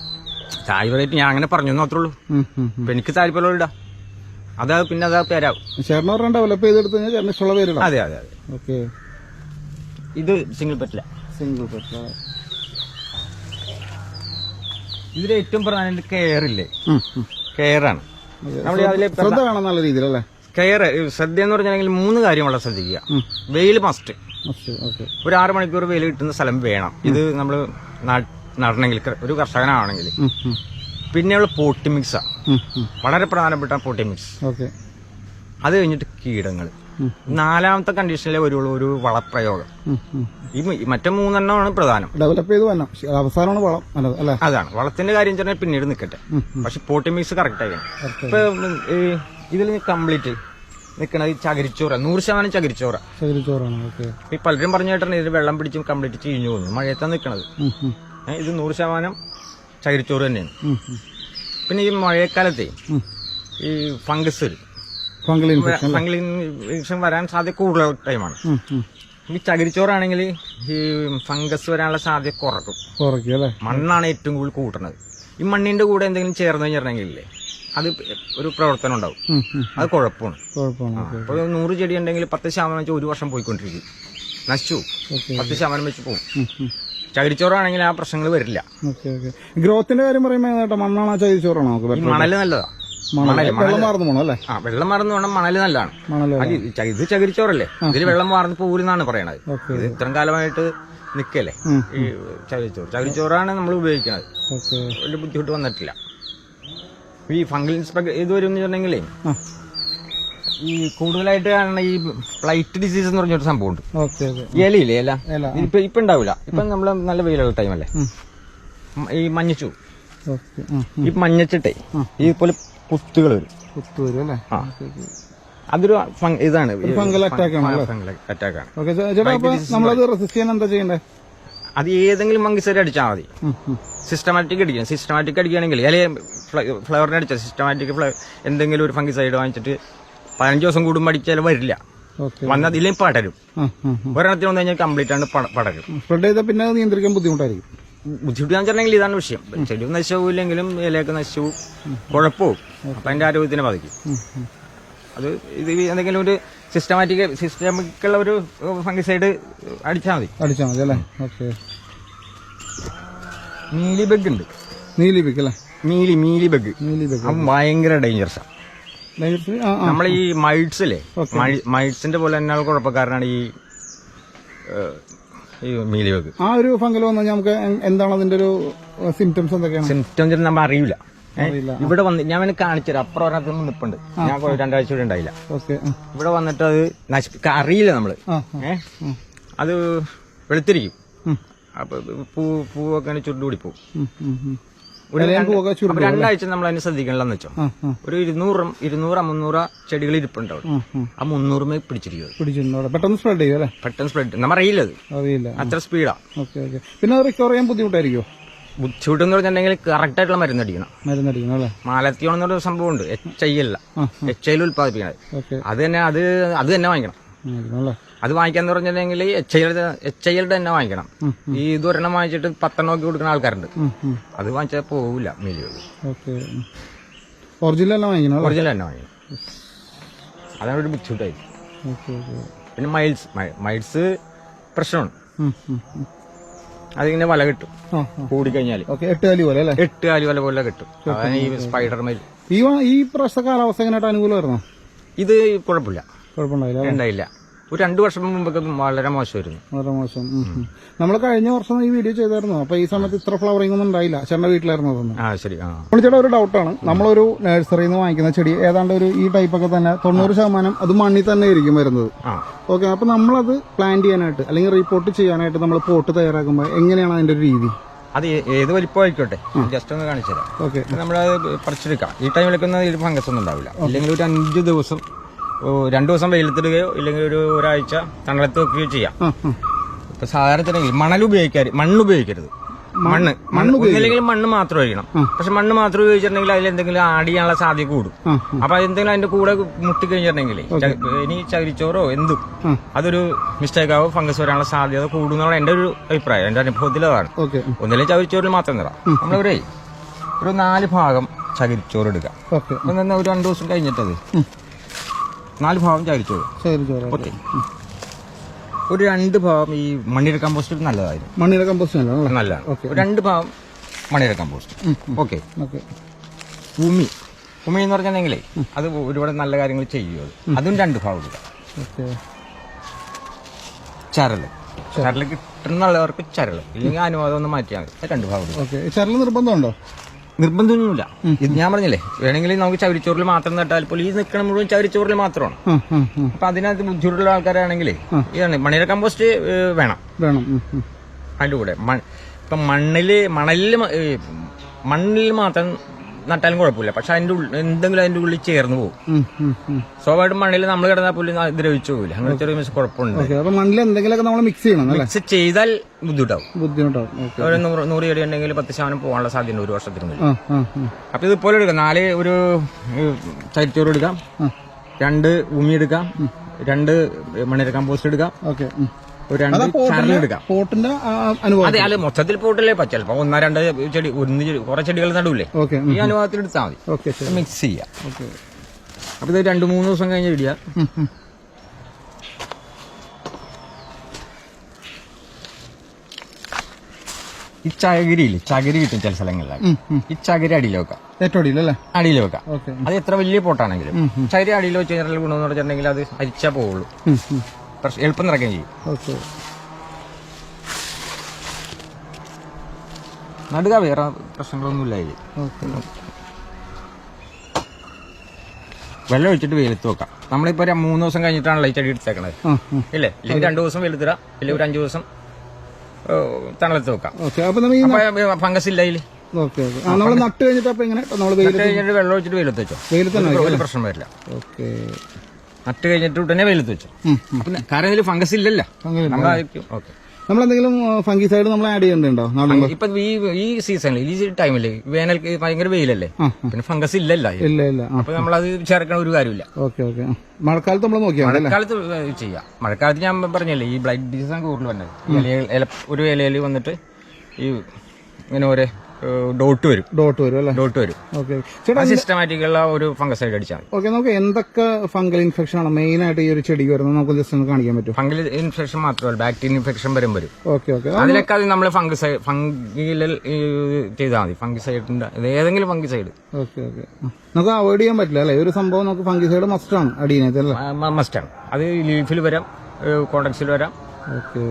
[SPEAKER 2] തായ് വെറൈറ്റി ഞാൻ അങ്ങനെ പറഞ്ഞു മാത്രമേ ഉള്ളൂ. എനിക്ക് താല്പര്യമുള്ള ഇടാം അത് പിന്നെ അത് പേരാവും.
[SPEAKER 1] ചേർന്ന് പറഞ്ഞ ഡെവലപ്പ് ചെയ്തെടുത്ത് കഴിഞ്ഞാൽ ചേട്ടന് ഇഷ്ടമുള്ള പേരിടാം
[SPEAKER 2] അതെ അതെ അതെ.
[SPEAKER 1] ഓക്കെ.
[SPEAKER 2] ഇത് സിംഗിൾ പറ്റില്ല
[SPEAKER 1] സിംഗിൾ പറ്റില്ല
[SPEAKER 2] ഇതിൽ ഏറ്റവും ഇല്ലേ കെയർ ആണ് നമ്മൾ
[SPEAKER 1] ശ്രദ്ധ വേണം നല്ല രീതിയിലല്ലേ?
[SPEAKER 2] കെയർ ശ്രദ്ധ എന്ന് പറഞ്ഞാൽ മൂന്ന് കാര്യം വളരെ ശ്രദ്ധിക്കുക വെയിൽ മസ്റ്റ് ഒരു ആറ് മണിക്കൂർ വെയിൽ കിട്ടുന്ന സ്ഥലം വേണം. ഇത് നമ്മൾ നടണമെങ്കിൽ ഒരു കർഷകനാണെങ്കിൽ. പിന്നെയുള്ള പോട്ടി മിക്സാ വളരെ പ്രധാനപ്പെട്ട പോട്ടി മിക്സ്
[SPEAKER 1] ഓക്കെ
[SPEAKER 2] അത് കഴിഞ്ഞിട്ട് കീടങ്ങൾ നാലാമത്തെ കണ്ടീഷനിലെ വരുള്ളൂ ഒരു വളപ്രയോഗം. ഈ മറ്റേ മൂന്നെണ്ണമാണ് പ്രധാനം.
[SPEAKER 1] ഡെവലപ്പ് ചെയ്ത് വരണം. അവസാനമാണ് വളം. അല്ലേ?
[SPEAKER 2] അതാണ്. വളത്തിന്റെ കാര്യം ചെറിയ പിന്നീട് നിൽക്കട്ടെ പക്ഷെ പോട്ടി മിക്സ് കറക്റ്റ് ആയിരിക്കണം ഇപ്പൊ ഉം, ഇതിൽ കംപ്ലീറ്റ് നിൽക്കണത് ഈ ചകിരിച്ചോറ. നൂറ് ശതമാനം ചകിരിച്ചോറ.
[SPEAKER 1] ചകിരിച്ചോറാണ്
[SPEAKER 2] ഈ പലരും പറഞ്ഞു കേട്ടാണ് ഇതിൽ വെള്ളം പിടിച്ചും കംപ്ലീറ്റ് ചീഞ്ഞു പോകുന്നു. മഴയത്താണ് നിൽക്കണത് ഇത് നൂറ് ശതമാനം ചകിരിച്ചോറ് തന്നെയാണ്. പിന്നെ ഈ മഴക്കാലത്തെ ഈ ഫംഗസ് വരും.
[SPEAKER 1] ഫംഗൽ ഇൻഫെക്ഷൻ
[SPEAKER 2] ഫംഗൽ ഇൻഫെക്ഷൻ വരാൻ സാധ്യത കൂടുതൽ ടൈമാണ്. ഈ ചകിരിച്ചോറാണെങ്കിൽ ഈ ഫംഗസ് വരാനുള്ള സാധ്യത കുറക്കും.
[SPEAKER 1] കുറയ്ക്കും അല്ലേ?
[SPEAKER 2] മണ്ണാണ് ഏറ്റവും കൂടുതൽ കൂട്ടണത് ഈ മണ്ണിന്റെ കൂടെ എന്തെങ്കിലും ചേർന്ന് കഴിഞ്ഞിട്ടുണ്ടെങ്കിലേ അത് ഒരു പ്രവർത്തനം ഉണ്ടാവും. അത് കുഴപ്പമാണ്. അപ്പോൾ നൂറ് ചെടി ഉണ്ടെങ്കിൽ പത്ത് ശതമാനം വെച്ച് ഒരു വർഷം പോയിക്കൊണ്ടിരിക്കും. നശിച്ചു പത്ത് ശതമാനം വെച്ച് പോകും ചകിരിച്ചോറാണെങ്കിൽ ആ പ്രശ്നങ്ങൾ വരില്ല.
[SPEAKER 1] ഗ്രോത്തിന്റെ കാര്യം പറയുമ്പോൾ മണ്ണാണോ ചകിരിച്ചോറാണോ
[SPEAKER 2] മണൽ നല്ലതാ.
[SPEAKER 1] വെള്ളം മാറുന്നു പോണോ അല്ലേ?
[SPEAKER 2] ആ വെള്ളം മാറുന്ന വേണം മണൽ നല്ലതാണ്. അത് ഇത് ചകിരിച്ചോറല്ലേ? ഇതിൽ വെള്ളം മാറുന്ന പോലെന്നാണ് പറയണത്. ഇത് ഇത്രയും കാലമായിട്ട് നിക്കല്ലേ. ഈ ചകിരിച്ചോറ്. ചകിരിച്ചോറാണ് നമ്മൾ ഉപയോഗിക്കുന്നത് വലിയ ബുദ്ധിമുട്ട് വന്നിട്ടില്ല. ഈ ഫംഗൽ ഇൻസ്പെക്ടർ ഇത് വരും എന്ന് പറഞ്ഞെങ്കിലേ ഈ കൂടുതലായിട്ട് കാണുന്ന ഈ ഫ്ലൈറ്റ് ഡിസീസ് എന്ന് പറഞ്ഞൊരു
[SPEAKER 1] സംഭവം
[SPEAKER 2] ഉണ്ട് ഇലയില്ലേ ഇല?
[SPEAKER 1] ഇല,
[SPEAKER 2] ഇപ്പൊ ഇപ്പൊ ഉണ്ടാവില്ല ഇപ്പൊ നമ്മൾ നല്ല വെയിലുള്ള ടൈമല്ലേ? ഈ മഞ്ഞച്ചു ഈ മഞ്ഞച്ചിട്ടേ ഈ പോലെ കുത്തുകൾ വരും.
[SPEAKER 1] കുത്തു വരും അല്ലേ?
[SPEAKER 2] ആ. അതൊരു ഇതാണ്.
[SPEAKER 1] ഫംഗൽ അറ്റാക്ക് ആണ് അല്ലേ?
[SPEAKER 2] ഫംഗൽ അറ്റാക്ക് ആണ്.
[SPEAKER 1] ഓക്കെ ചേട്ടാ അപ്പൊ നമ്മളത് റെസിസ്റ്റ് ചെയ്യാൻ എന്താ ചെയ്യണ്ടേ?
[SPEAKER 2] അത് ഏതെങ്കിലും മങ്കിസരി അടിച്ചാൽ മതി.
[SPEAKER 1] ഉം, ഉം.
[SPEAKER 2] സിസ്റ്റമാറ്റിക് അടിക്കണം. സിസ്റ്റമാറ്റിക് അടിക്കുകയാണെങ്കിൽ അല്ലെങ്കിൽ ഫ്ലവറിനെ അടിച്ചാൽ സിസ്റ്റമാറ്റിക് ഫ്ലവർ എന്തെങ്കിലും ഒരു ഫംഗിസൈഡ് വാങ്ങിച്ചിട്ട് പതിനഞ്ച് ദിവസം കൂടുമ്പോൾ അടിച്ചാൽ വരില്ല.
[SPEAKER 1] ഓക്കെ.
[SPEAKER 2] വന്ന് പടരും.
[SPEAKER 1] ആ ആ
[SPEAKER 2] ഒരെണ്ണത്തിന് വന്നു കഴിഞ്ഞാൽ കംപ്ലീറ്റ് ആണ് പട- പടരും.
[SPEAKER 1] സ്പ്രെഡ് ചെയ്താൽ പിന്നെ അത് നിയന്ത്രിക്കാൻ ബുദ്ധിമുട്ടായിരിക്കും.
[SPEAKER 2] ബുദ്ധിമുട്ട് വെച്ചിട്ടുണ്ടെങ്കിൽ ഇതാണ് വിഷയം. ചെടി നശിച്ചുപോയില്ലെങ്കിലും ഇലയൊക്കെ നശിച്ചു കുഴപ്പവും. അപ്പൊ അതിന്റെ ആരോഗ്യത്തിനെ ബാധിക്കും. അത് ഇത് എന്തെങ്കിലും ഒരു സിസ്റ്റമാറ്റിക് സിസ്റ്റമിക്കുള്ള ഒരു ഫംഗിസൈഡ് അടിച്ചാൽ മതി.
[SPEAKER 1] അടിച്ചാൽ മതി അല്ലേ? ഓക്കെ.
[SPEAKER 2] നീലി ബഗ് ഉണ്ട്.
[SPEAKER 1] നീലി ബഗ് അല്ലേ?
[SPEAKER 2] Mealy mealy bug.
[SPEAKER 1] Mealy bug.
[SPEAKER 2] അത് ഭയങ്കര ഡേഞ്ചറസാണ് നമ്മൾ ഈ മൈഡ്സില്ലേ മൈഡ്സിന്റെ പോലെ തന്നെ കുഴപ്പക്കാരനാണ് ഈ ഈ
[SPEAKER 1] ആ ഒരു ഫംഗൽ വന്നാൽ നമുക്ക് എന്താണ് അതിന്റെ ഒരു സിംറ്റംസ് എന്തൊക്കെയാണ്?
[SPEAKER 2] സിംറ്റംസ് നമ്മൾ അറിയില്ല. ഇവിടെ വന്ന് ഞാൻ വേണമെങ്കിൽ കാണിച്ചു തരാം അപ്പുറം ഒരാൾക്ക് നിപ്പുണ്ട്. ഞാൻ രണ്ടാഴ്ച കൂടെ ഉണ്ടായില്ല. ഇവിടെ വന്നിട്ട് അത് നശിപ്പിക്കാൻ അറിയില്ല നമ്മൾ. അത് വെളുത്തിരിക്കും. അപ്പൊ പൂ പൂവൊക്കെ ചുരുണ്ടുകൂടി പോകും രണ്ടാഴ്ച നമ്മൾ അതിനെ ശ്രദ്ധിക്കണില്ലെന്ന് വെച്ചോ? ഒരു ഇരുന്നൂറ് ഇരുന്നൂറ് മുന്നൂറ് ചെടികൾ ഇരിപ്പുണ്ട്. ആ മുന്നൂറുമേ
[SPEAKER 1] പിടിച്ചിരിക്കും പെട്ടെന്ന് സ്പ്രെഡ് ചെയ്യും അല്ലേ?
[SPEAKER 2] പെട്ടെന്ന് സ്പ്രെഡ് നമ്മൾ അറിയില്ല അത്.
[SPEAKER 1] അറിയില്ല.
[SPEAKER 2] അത്ര സ്പീഡാ
[SPEAKER 1] പിന്നെ റിക്കവർ ചെയ്യാൻ ബുദ്ധിമുട്ടായിരിക്കും
[SPEAKER 2] ബുദ്ധിമുട്ടെന്ന് പറഞ്ഞിട്ടുണ്ടെങ്കിൽ കറക്റ്റ് ആയിട്ടുള്ള മരുന്നടിക്കണം
[SPEAKER 1] മരുന്നടിക്കണം അല്ലേ?
[SPEAKER 2] മാലത്തിയോണം എന്നൊരു സംഭവം ഉണ്ട്. എച്ച് ഐ അല്ല. എച്ച് ഐയിൽ ഉത്പാദിപ്പിക്കണത്
[SPEAKER 1] ഓക്കെ.
[SPEAKER 2] അത് തന്നെ അത് അത് തന്നെ വാങ്ങിക്കണം. അത് വാങ്ങിക്കാന്ന് പറഞ്ഞിട്ടുണ്ടെങ്കിൽ എച്ച് ഐയുടെ എച്ച് ഐയുടെ തന്നെ വാങ്ങിക്കണം. ഈ ഇതൊരെണ്ണം വാങ്ങിച്ചിട്ട് പത്തെണ്ണം നോക്കി കൊടുക്കുന്ന ആൾക്കാരുണ്ട്. അത് വാങ്ങിച്ചാൽ പോവില്ല മില്ലുകൾ
[SPEAKER 1] ഒറിജിനൽ തന്നെ വാങ്ങിക്കണം?
[SPEAKER 2] ഒറിജിനൽ തന്നെ വാങ്ങിക്കണം. അതാണ് ഒരു ബുദ്ധിമുട്ടായി പിന്നെ മൈൽസ് മൈൽസ് പ്രശ്നമാണ്. അതിങ്ങനെ വല കിട്ടും. കൂടിക്കഴിഞ്ഞാൽ
[SPEAKER 1] എട്ട് കാലി പോലെ അല്ലേ?
[SPEAKER 2] എട്ട് കാലി വല പോലെ കിട്ടും. അതാണ് ഈ സ്പൈഡർ മൈൽ
[SPEAKER 1] ഈ പ്രശ്ന ഈ പ്രാവശ്യത്തെ കാലാവസ്ഥ എങ്ങനെയായിട്ട് അനുകൂലമായിരുന്നോ?
[SPEAKER 2] ഇത് കുഴപ്പമില്ല.
[SPEAKER 1] കുഴപ്പമുണ്ടായില്ല
[SPEAKER 2] ഉണ്ടായില്ല. ഒരു രണ്ടു വർഷം മുമ്പൊക്കെ വളരെ മോശമായിരുന്നു.
[SPEAKER 1] വളരെ മോശം. നമ്മൾ കഴിഞ്ഞ വർഷം ഈ വീഡിയോ ചെയ്തായിരുന്നു. അപ്പൊ ഈ സമയത്ത് ഇത്ര ഫ്ലവറിംഗ് ഒന്നും ഉണ്ടായില്ല. ചേട്ടന്റെ വീട്ടിലായിരുന്നു
[SPEAKER 2] ആ ശരി ആ.
[SPEAKER 1] ചേട്ടാ ഒരു ഡൗട്ടാണ് നമ്മളൊരു നഴ്സറിയിൽ നിന്ന് വാങ്ങിക്കുന്ന ചെടി ഏതാണ്ട് ഒരു ഈ ടൈപ്പൊക്കെ തന്നെ തൊണ്ണൂറ് ശതമാനം അത് മണ്ണിൽ തന്നെ ആയിരിക്കും വരുന്നത്. ഓക്കെ അപ്പൊ നമ്മളത് പ്ലാൻ ചെയ്യാനായിട്ട് അല്ലെങ്കിൽ റിപ്പോർട്ട് ചെയ്യാനായിട്ട് നമ്മൾ പോട്ട് തയ്യാറാക്കുമ്പോൾ എങ്ങനെയാണ് അതിന്റെ ഒരു രീതി?
[SPEAKER 2] അത് ഏത് വലിപ്പം ആയിക്കോട്ടെ? ജസ്റ്റ് ഒന്ന് കാണിച്ചു തരാം നമ്മളത് പറിച്ചെടുക്കാം. ഈ ടൈമിലൊക്കെ ഒന്നും ഫംഗസ് ഒന്നും ഉണ്ടാവില്ല. അല്ലെങ്കിൽ ഒരു അഞ്ച് ദിവസം രണ്ടു ദിവസം വെയിലത്തിടുകയോ ഇല്ലെങ്കിൽ ഒരു ഒരാഴ്ച തണലത്ത് വെക്കുകയോ ചെയ്യാം. ഇപ്പൊ സാധാരണ മണൽ ഉപയോഗിക്കാറ് മണ്ണ് ഉപയോഗിക്കരുത്. മണ്ണ് മണ്ണ് ഒന്നില്ലെങ്കിൽ മണ്ണ് മാത്രം ഒഴിക്കണം. പക്ഷെ മണ്ണ് മാത്രം ഉപയോഗിച്ചിട്ടുണ്ടെങ്കിൽ അതിൽ എന്തെങ്കിലും ആഡ് ചെയ്യാനുള്ള സാധ്യത കൂടും. അപ്പൊ എന്തെങ്കിലും അതിന്റെ കൂടെ മുട്ടിക്കഴിഞ്ഞിട്ടുണ്ടെങ്കിൽ ഇനി ചകിരിച്ചോറോ എന്തും അതൊരു മിസ്റ്റേക്ക് ആവും ഫംഗസ് വരാനുള്ള സാധ്യത കൂടുന്നതാണ് എന്റെ ഒരു അഭിപ്രായം എന്റെ അനുഭവത്തിൽ അതാണ്.
[SPEAKER 1] ഓക്കെ.
[SPEAKER 2] ഒന്നിലും ചകിരിച്ചോറിൽ മാത്രം നിറ നമ്മളൊരു ഒരു നാല് ഭാഗം ചകിരിച്ചോറ് എടുക്കാം ഒരു രണ്ടു ദിവസം കഴിഞ്ഞിട്ടത്. നാല് ഭാഗം ചകിരിച്ചോറ് ഓക്കെ ഒരു രണ്ട് ഭാഗം ഈ മണ്ണിര കമ്പോസ്റ്റ് നല്ലതായിരുന്നു.
[SPEAKER 1] മണ്ണിര കമ്പോസ്റ്റ് നല്ല.
[SPEAKER 2] നല്ലതാണ് രണ്ട് ഭാഗം മണ്ണിര കമ്പോസ്റ്റ്. ഓക്കെ.
[SPEAKER 1] ഓക്കെ.
[SPEAKER 2] ഭൂമി. ഉമി എന്ന് പറഞ്ഞിട്ടുണ്ടെങ്കിലേ അത് ഒരുപാട് നല്ല കാര്യങ്ങൾ ചെയ്യും അത് രണ്ട് ഭാഗം
[SPEAKER 1] ഇടുക.
[SPEAKER 2] ചരൽ ചരൽ കിട്ടുന്നുള്ളവർക്ക് ചരൽ ഇല്ലെങ്കിൽ അനുവാദം ഒന്ന് മാറ്റിയാൽ മതി. രണ്ട് ഭാഗം
[SPEAKER 1] ചരൽ നിർബന്ധമുണ്ടോ
[SPEAKER 2] നിർബന്ധമൊന്നുമില്ല. ഇത് ഞാൻ പറഞ്ഞില്ലേ വേണമെങ്കിൽ നമുക്ക് ചവിരിച്ചോറിൽ മാത്രം നട്ടാൽ പോലും ഈ നിൽക്കണ മുഴുവൻ ചവിരിച്ചോറിൽ മാത്രമാണ്. അപ്പൊ അതിനകത്ത് ബുദ്ധിമുട്ടുള്ള ആൾക്കാരാണെങ്കിൽ ഇതാണ് മണിര കമ്പോസ്റ്റ് വേണം.
[SPEAKER 1] വേണം ഉം.
[SPEAKER 2] കൂടെ മൺ- ഇപ്പൊ മണ്ണിൽ മണലിൽ മണ്ണിൽ മാത്രം നട്ടാലും കുഴപ്പമില്ല. പക്ഷെ അതിന്റെ ഉള്ളിൽ എന്തെങ്കിലും അതിന്റെ ഉള്ളിൽ ചേർന്ന് പോകും. സ്വാഭാവികം. മണ്ണിൽ നമ്മൾ കിടന്നാൽ പോലും അത് ദ്രവിച്ചു പോകില്ല അങ്ങനെ ചെറിയ മിസ് കുഴപ്പമുണ്ട്.
[SPEAKER 1] അപ്പൊ മണ്ണിൽ എന്തെങ്കിലുമൊക്കെ നമ്മൾ മിക്സ് ചെയ്യണം
[SPEAKER 2] മിക്സ് ചെയ്താൽ ബുദ്ധിമുട്ടാവും.
[SPEAKER 1] ബുദ്ധിമുട്ടാവും.
[SPEAKER 2] ഒരു നൂറ് ചെടി ഉണ്ടെങ്കിൽ പത്ത് ശതമാനം പോകാനുള്ള സാധ്യത ഒരു വർഷത്തിന് അപ്പൊ ഇതുപോലെ എടുക്കാം. നാല് ഒരു ചരിച്ചോറ് എടുക്കാം. രണ്ട് ഭൂമി എടുക്കാം. രണ്ട് മണ്ണിര കമ്പോസ്റ്റ് എടുക്കാം.
[SPEAKER 1] ഓക്കെ.
[SPEAKER 2] ഒരു രണ്ട് ചാനൽ എടുക്കാം.
[SPEAKER 1] പോട്ടിന്റെ അനുഭവം
[SPEAKER 2] അതെ അല്ല മൊത്തത്തിൽ പോട്ടല്ലേ? ചിലപ്പോ ഒന്നോ രണ്ട് ചെടി ഒന്ന് കുറെ ചെടികൾ നടുവില്ലേ? ഈ അനുഭവത്തിൽ എടുത്താൽ മതി. മിക്സ് ചെയ്യാം. അപ്പൊ ഇത് രണ്ട് മൂന്ന് ദിവസം കഴിഞ്ഞ് ഇടിയ. ഈ ചകിരിയില്ലേ ചകിരി കിട്ടും ചില
[SPEAKER 1] ഉം.
[SPEAKER 2] ഈ ചകിരി അടിയിൽ വെക്കാം.
[SPEAKER 1] ഏറ്റവും അടിയിലല്ലേ
[SPEAKER 2] അടിയിൽ വെക്കാം. അത് എത്ര വലിയ പോട്ടാണെങ്കിലും. ചകിരി അടിയിൽ വെച്ച് കഴിഞ്ഞാൽ ഗുണമെന്ന് പറഞ്ഞിട്ടുണ്ടെങ്കിൽ അത് അരിച്ചാ പോവുള്ളൂ. എളുപ്പം നിറയ്ക്കുകയും ചെയ്യും.
[SPEAKER 1] ഓക്കെ.
[SPEAKER 2] നടുക വേറെ പ്രശ്നങ്ങളൊന്നുമില്ല ഇതിൽ വെള്ളം ഒഴിച്ചിട്ട് വെയിലത്ത് വെക്കാം. നമ്മളിപ്പോ ഒരു മൂന്ന് ദിവസം കഴിഞ്ഞിട്ടാണല്ലോ ഈ ചെടി എടുത്തേക്കണത്. ഇല്ലേ? ഇല്ലെങ്കിൽ രണ്ടു ദിവസം വെയിലത്തിടാം ഇല്ലെങ്കിൽ ഒരു അഞ്ചു ദിവസം തണലത്ത് വെക്കാം. ഫംഗസ് ഇല്ല ഇതിൽ
[SPEAKER 1] നമ്മൾ നട്ട് കഴിഞ്ഞിട്ട്
[SPEAKER 2] വെള്ളം ഒഴിച്ചിട്ട് വെയിലത്ത് വെച്ചോ.
[SPEAKER 1] വെയിലത്ത്
[SPEAKER 2] പ്രശ്നം വരില്ല.
[SPEAKER 1] ഓക്കെ.
[SPEAKER 2] നട്ട് കഴിഞ്ഞിട്ട് ഉടനെ വെയിലത്ത് വെച്ചു. പിന്നെ കാരണം ഇതിൽ ഫംഗസ് ഇല്ലല്ലോ. ഓക്കെ.
[SPEAKER 1] നമ്മൾ എന്തെങ്കിലും ഫംഗിസൈഡ് നമ്മൾ ആഡ് നടുമ്പോ
[SPEAKER 2] ഇപ്പൊ ഈ ഈ സീസണിൽ ഈ ടൈമിൽ വേനൽ ഭയങ്കര വെയിലല്ലേ? പിന്നെ ഫംഗസ് ഇല്ലല്ലോ.
[SPEAKER 1] ഇല്ല ഇല്ല.
[SPEAKER 2] അപ്പൊ നമ്മളത് ചേർക്കണ ഒരു കാര്യമില്ല.
[SPEAKER 1] Okay okay. മഴക്കാലത്ത് നമ്മൾ നോക്കിയാൽ
[SPEAKER 2] മഴക്കാലത്ത് ചെയ്യാം. മഴക്കാലത്ത് ഞാൻ പറഞ്ഞല്ലേ ഈ ബ്ലൈറ്റ് ആണ് കൂടുതൽ വന്നത്. ഒരു ഇലയിൽ വന്നിട്ട് ഈ ഇങ്ങനെ ഓരോ ഡോട്ട് വരും.
[SPEAKER 1] ഡോട്ട് വരും അല്ലേ?
[SPEAKER 2] ഡോട്ട് വരും.
[SPEAKER 1] ഓക്കെ. ചേട്ടാ
[SPEAKER 2] സിസ്റ്റമാറ്റിക്കുള്ള ഒരു ഫംഗസൈഡ് അടിച്ചാൽ
[SPEAKER 1] ഓക്കെ നമുക്ക് എന്തൊക്കെ ഫംഗൽ ഇൻഫെക്ഷൻ ആണ് മെയിൻ ആയിട്ട് ഈ ഒരു ചെടിക്ക് വരുന്നത്? നമുക്ക് ജസ്റ്റ് ഒന്ന് കാണിക്കാൻ പറ്റും
[SPEAKER 2] ഫംഗൽ ഇൻഫെക്ഷൻ മാത്രമല്ല ബാക്ടീരിയൽ ഇൻഫെക്ഷൻ വരും വരും.
[SPEAKER 1] Okay okay.
[SPEAKER 2] അതിലൊക്കെ അത് നമ്മൾ ഫംഗസൈഡ് ഫംഗിൽ ചെയ്താൽ മതി. ഫംഗിസൈഡിന്റെ ഏതെങ്കിലും ഫംഗിസൈഡ്.
[SPEAKER 1] Okay okay. നമുക്ക് അവോയ്ഡ് ചെയ്യാൻ പറ്റില്ല അല്ലേ? ഒരു സംഭവം നമുക്ക് ഫംഗിസൈഡ് മസ്റ്റ് ആണ് അടിയനത്ത് അല്ലേ?
[SPEAKER 2] ആണ്. അത് ലീഫിൽ വരാം കോണ്ടക്സിൽ വരാം.
[SPEAKER 1] ഓക്കെ.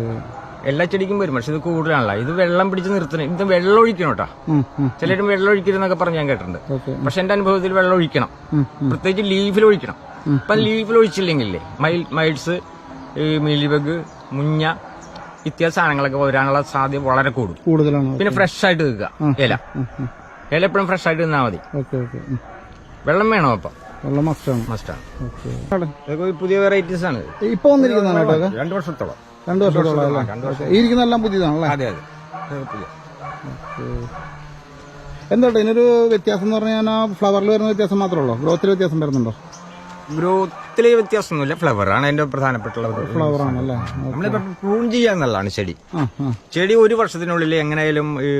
[SPEAKER 2] എല്ലാ ചെടിക്കും വരും പക്ഷെ ഇത് കൂടുതലാണല്ലോ. ഇത് വെള്ളം പിടിച്ച് നിർത്തണം ഇത് വെള്ളം ഒഴിക്കണം കേട്ടോ. ചിലരും വെള്ളം ഒഴിക്കരുതെന്നൊക്കെ പറഞ്ഞ് ഞാൻ കേട്ടിട്ടുണ്ട്. പക്ഷെ എന്റെ അനുഭവത്തിൽ വെള്ളം ഒഴിക്കണം. പ്രത്യേകിച്ച് ലീഫിൽ ഒഴിക്കണം. അപ്പൊ ലീഫിൽ ഒഴിച്ചില്ലെങ്കിലേ മൈൽ മൈൽസ് ഈ മീലിബഗ് മുഞ്ഞ ഇത്യാദി സാധനങ്ങളൊക്കെ വരാനുള്ള സാധ്യത വളരെ കൂടും.
[SPEAKER 1] കൂടുതലാണ്.
[SPEAKER 2] പിന്നെ ഫ്രഷ് ആയിട്ട് നിൽക്കുക ഇല. ഇല എപ്പോഴും ഫ്രഷ് ആയിട്ട് നിന്നാൽ മതി. വെള്ളം വേണോ അപ്പം?
[SPEAKER 1] വെള്ളം
[SPEAKER 2] മസ്റ്റാണ് മസ്റ്റാണ് പുതിയ വെറൈറ്റീസ് ആണ്.
[SPEAKER 1] ഇപ്പൊ വന്നിരിക്കുന്നതാണ്
[SPEAKER 2] രണ്ട് വർഷത്തോളം.
[SPEAKER 1] രണ്ട് വർഷത്തോളം അല്ലേ ഈ പുതിയതാണല്ലേ?
[SPEAKER 2] അതെ അതെ. പുതിയ.
[SPEAKER 1] ഇതിനൊരു വ്യത്യാസം എന്ന് പറഞ്ഞാൽ ആ ഫ്ലവറിൽ വരുന്ന വ്യത്യാസം മാത്രമേ ഉള്ളൂ. ഗ്രോത്തിൽ വ്യത്യാസം വരുന്നുണ്ടോ?
[SPEAKER 2] ഗ്രോത്തിൽ വ്യത്യാസമൊന്നുമില്ല. ഫ്ലവറാണ് ആണ് അതിന്റെ പ്രധാനപ്പെട്ടുള്ള ഒരു
[SPEAKER 1] ഫ്ലവർ ആണല്ലേ?
[SPEAKER 2] നമ്മളിപ്പോ പ്രൂൺ ചെയ്യാന്നുള്ളതാണ് ചെടി.
[SPEAKER 1] ആ ആ.
[SPEAKER 2] ചെടി ഒരു വർഷത്തിനുള്ളിൽ എങ്ങനെയായാലും ഈ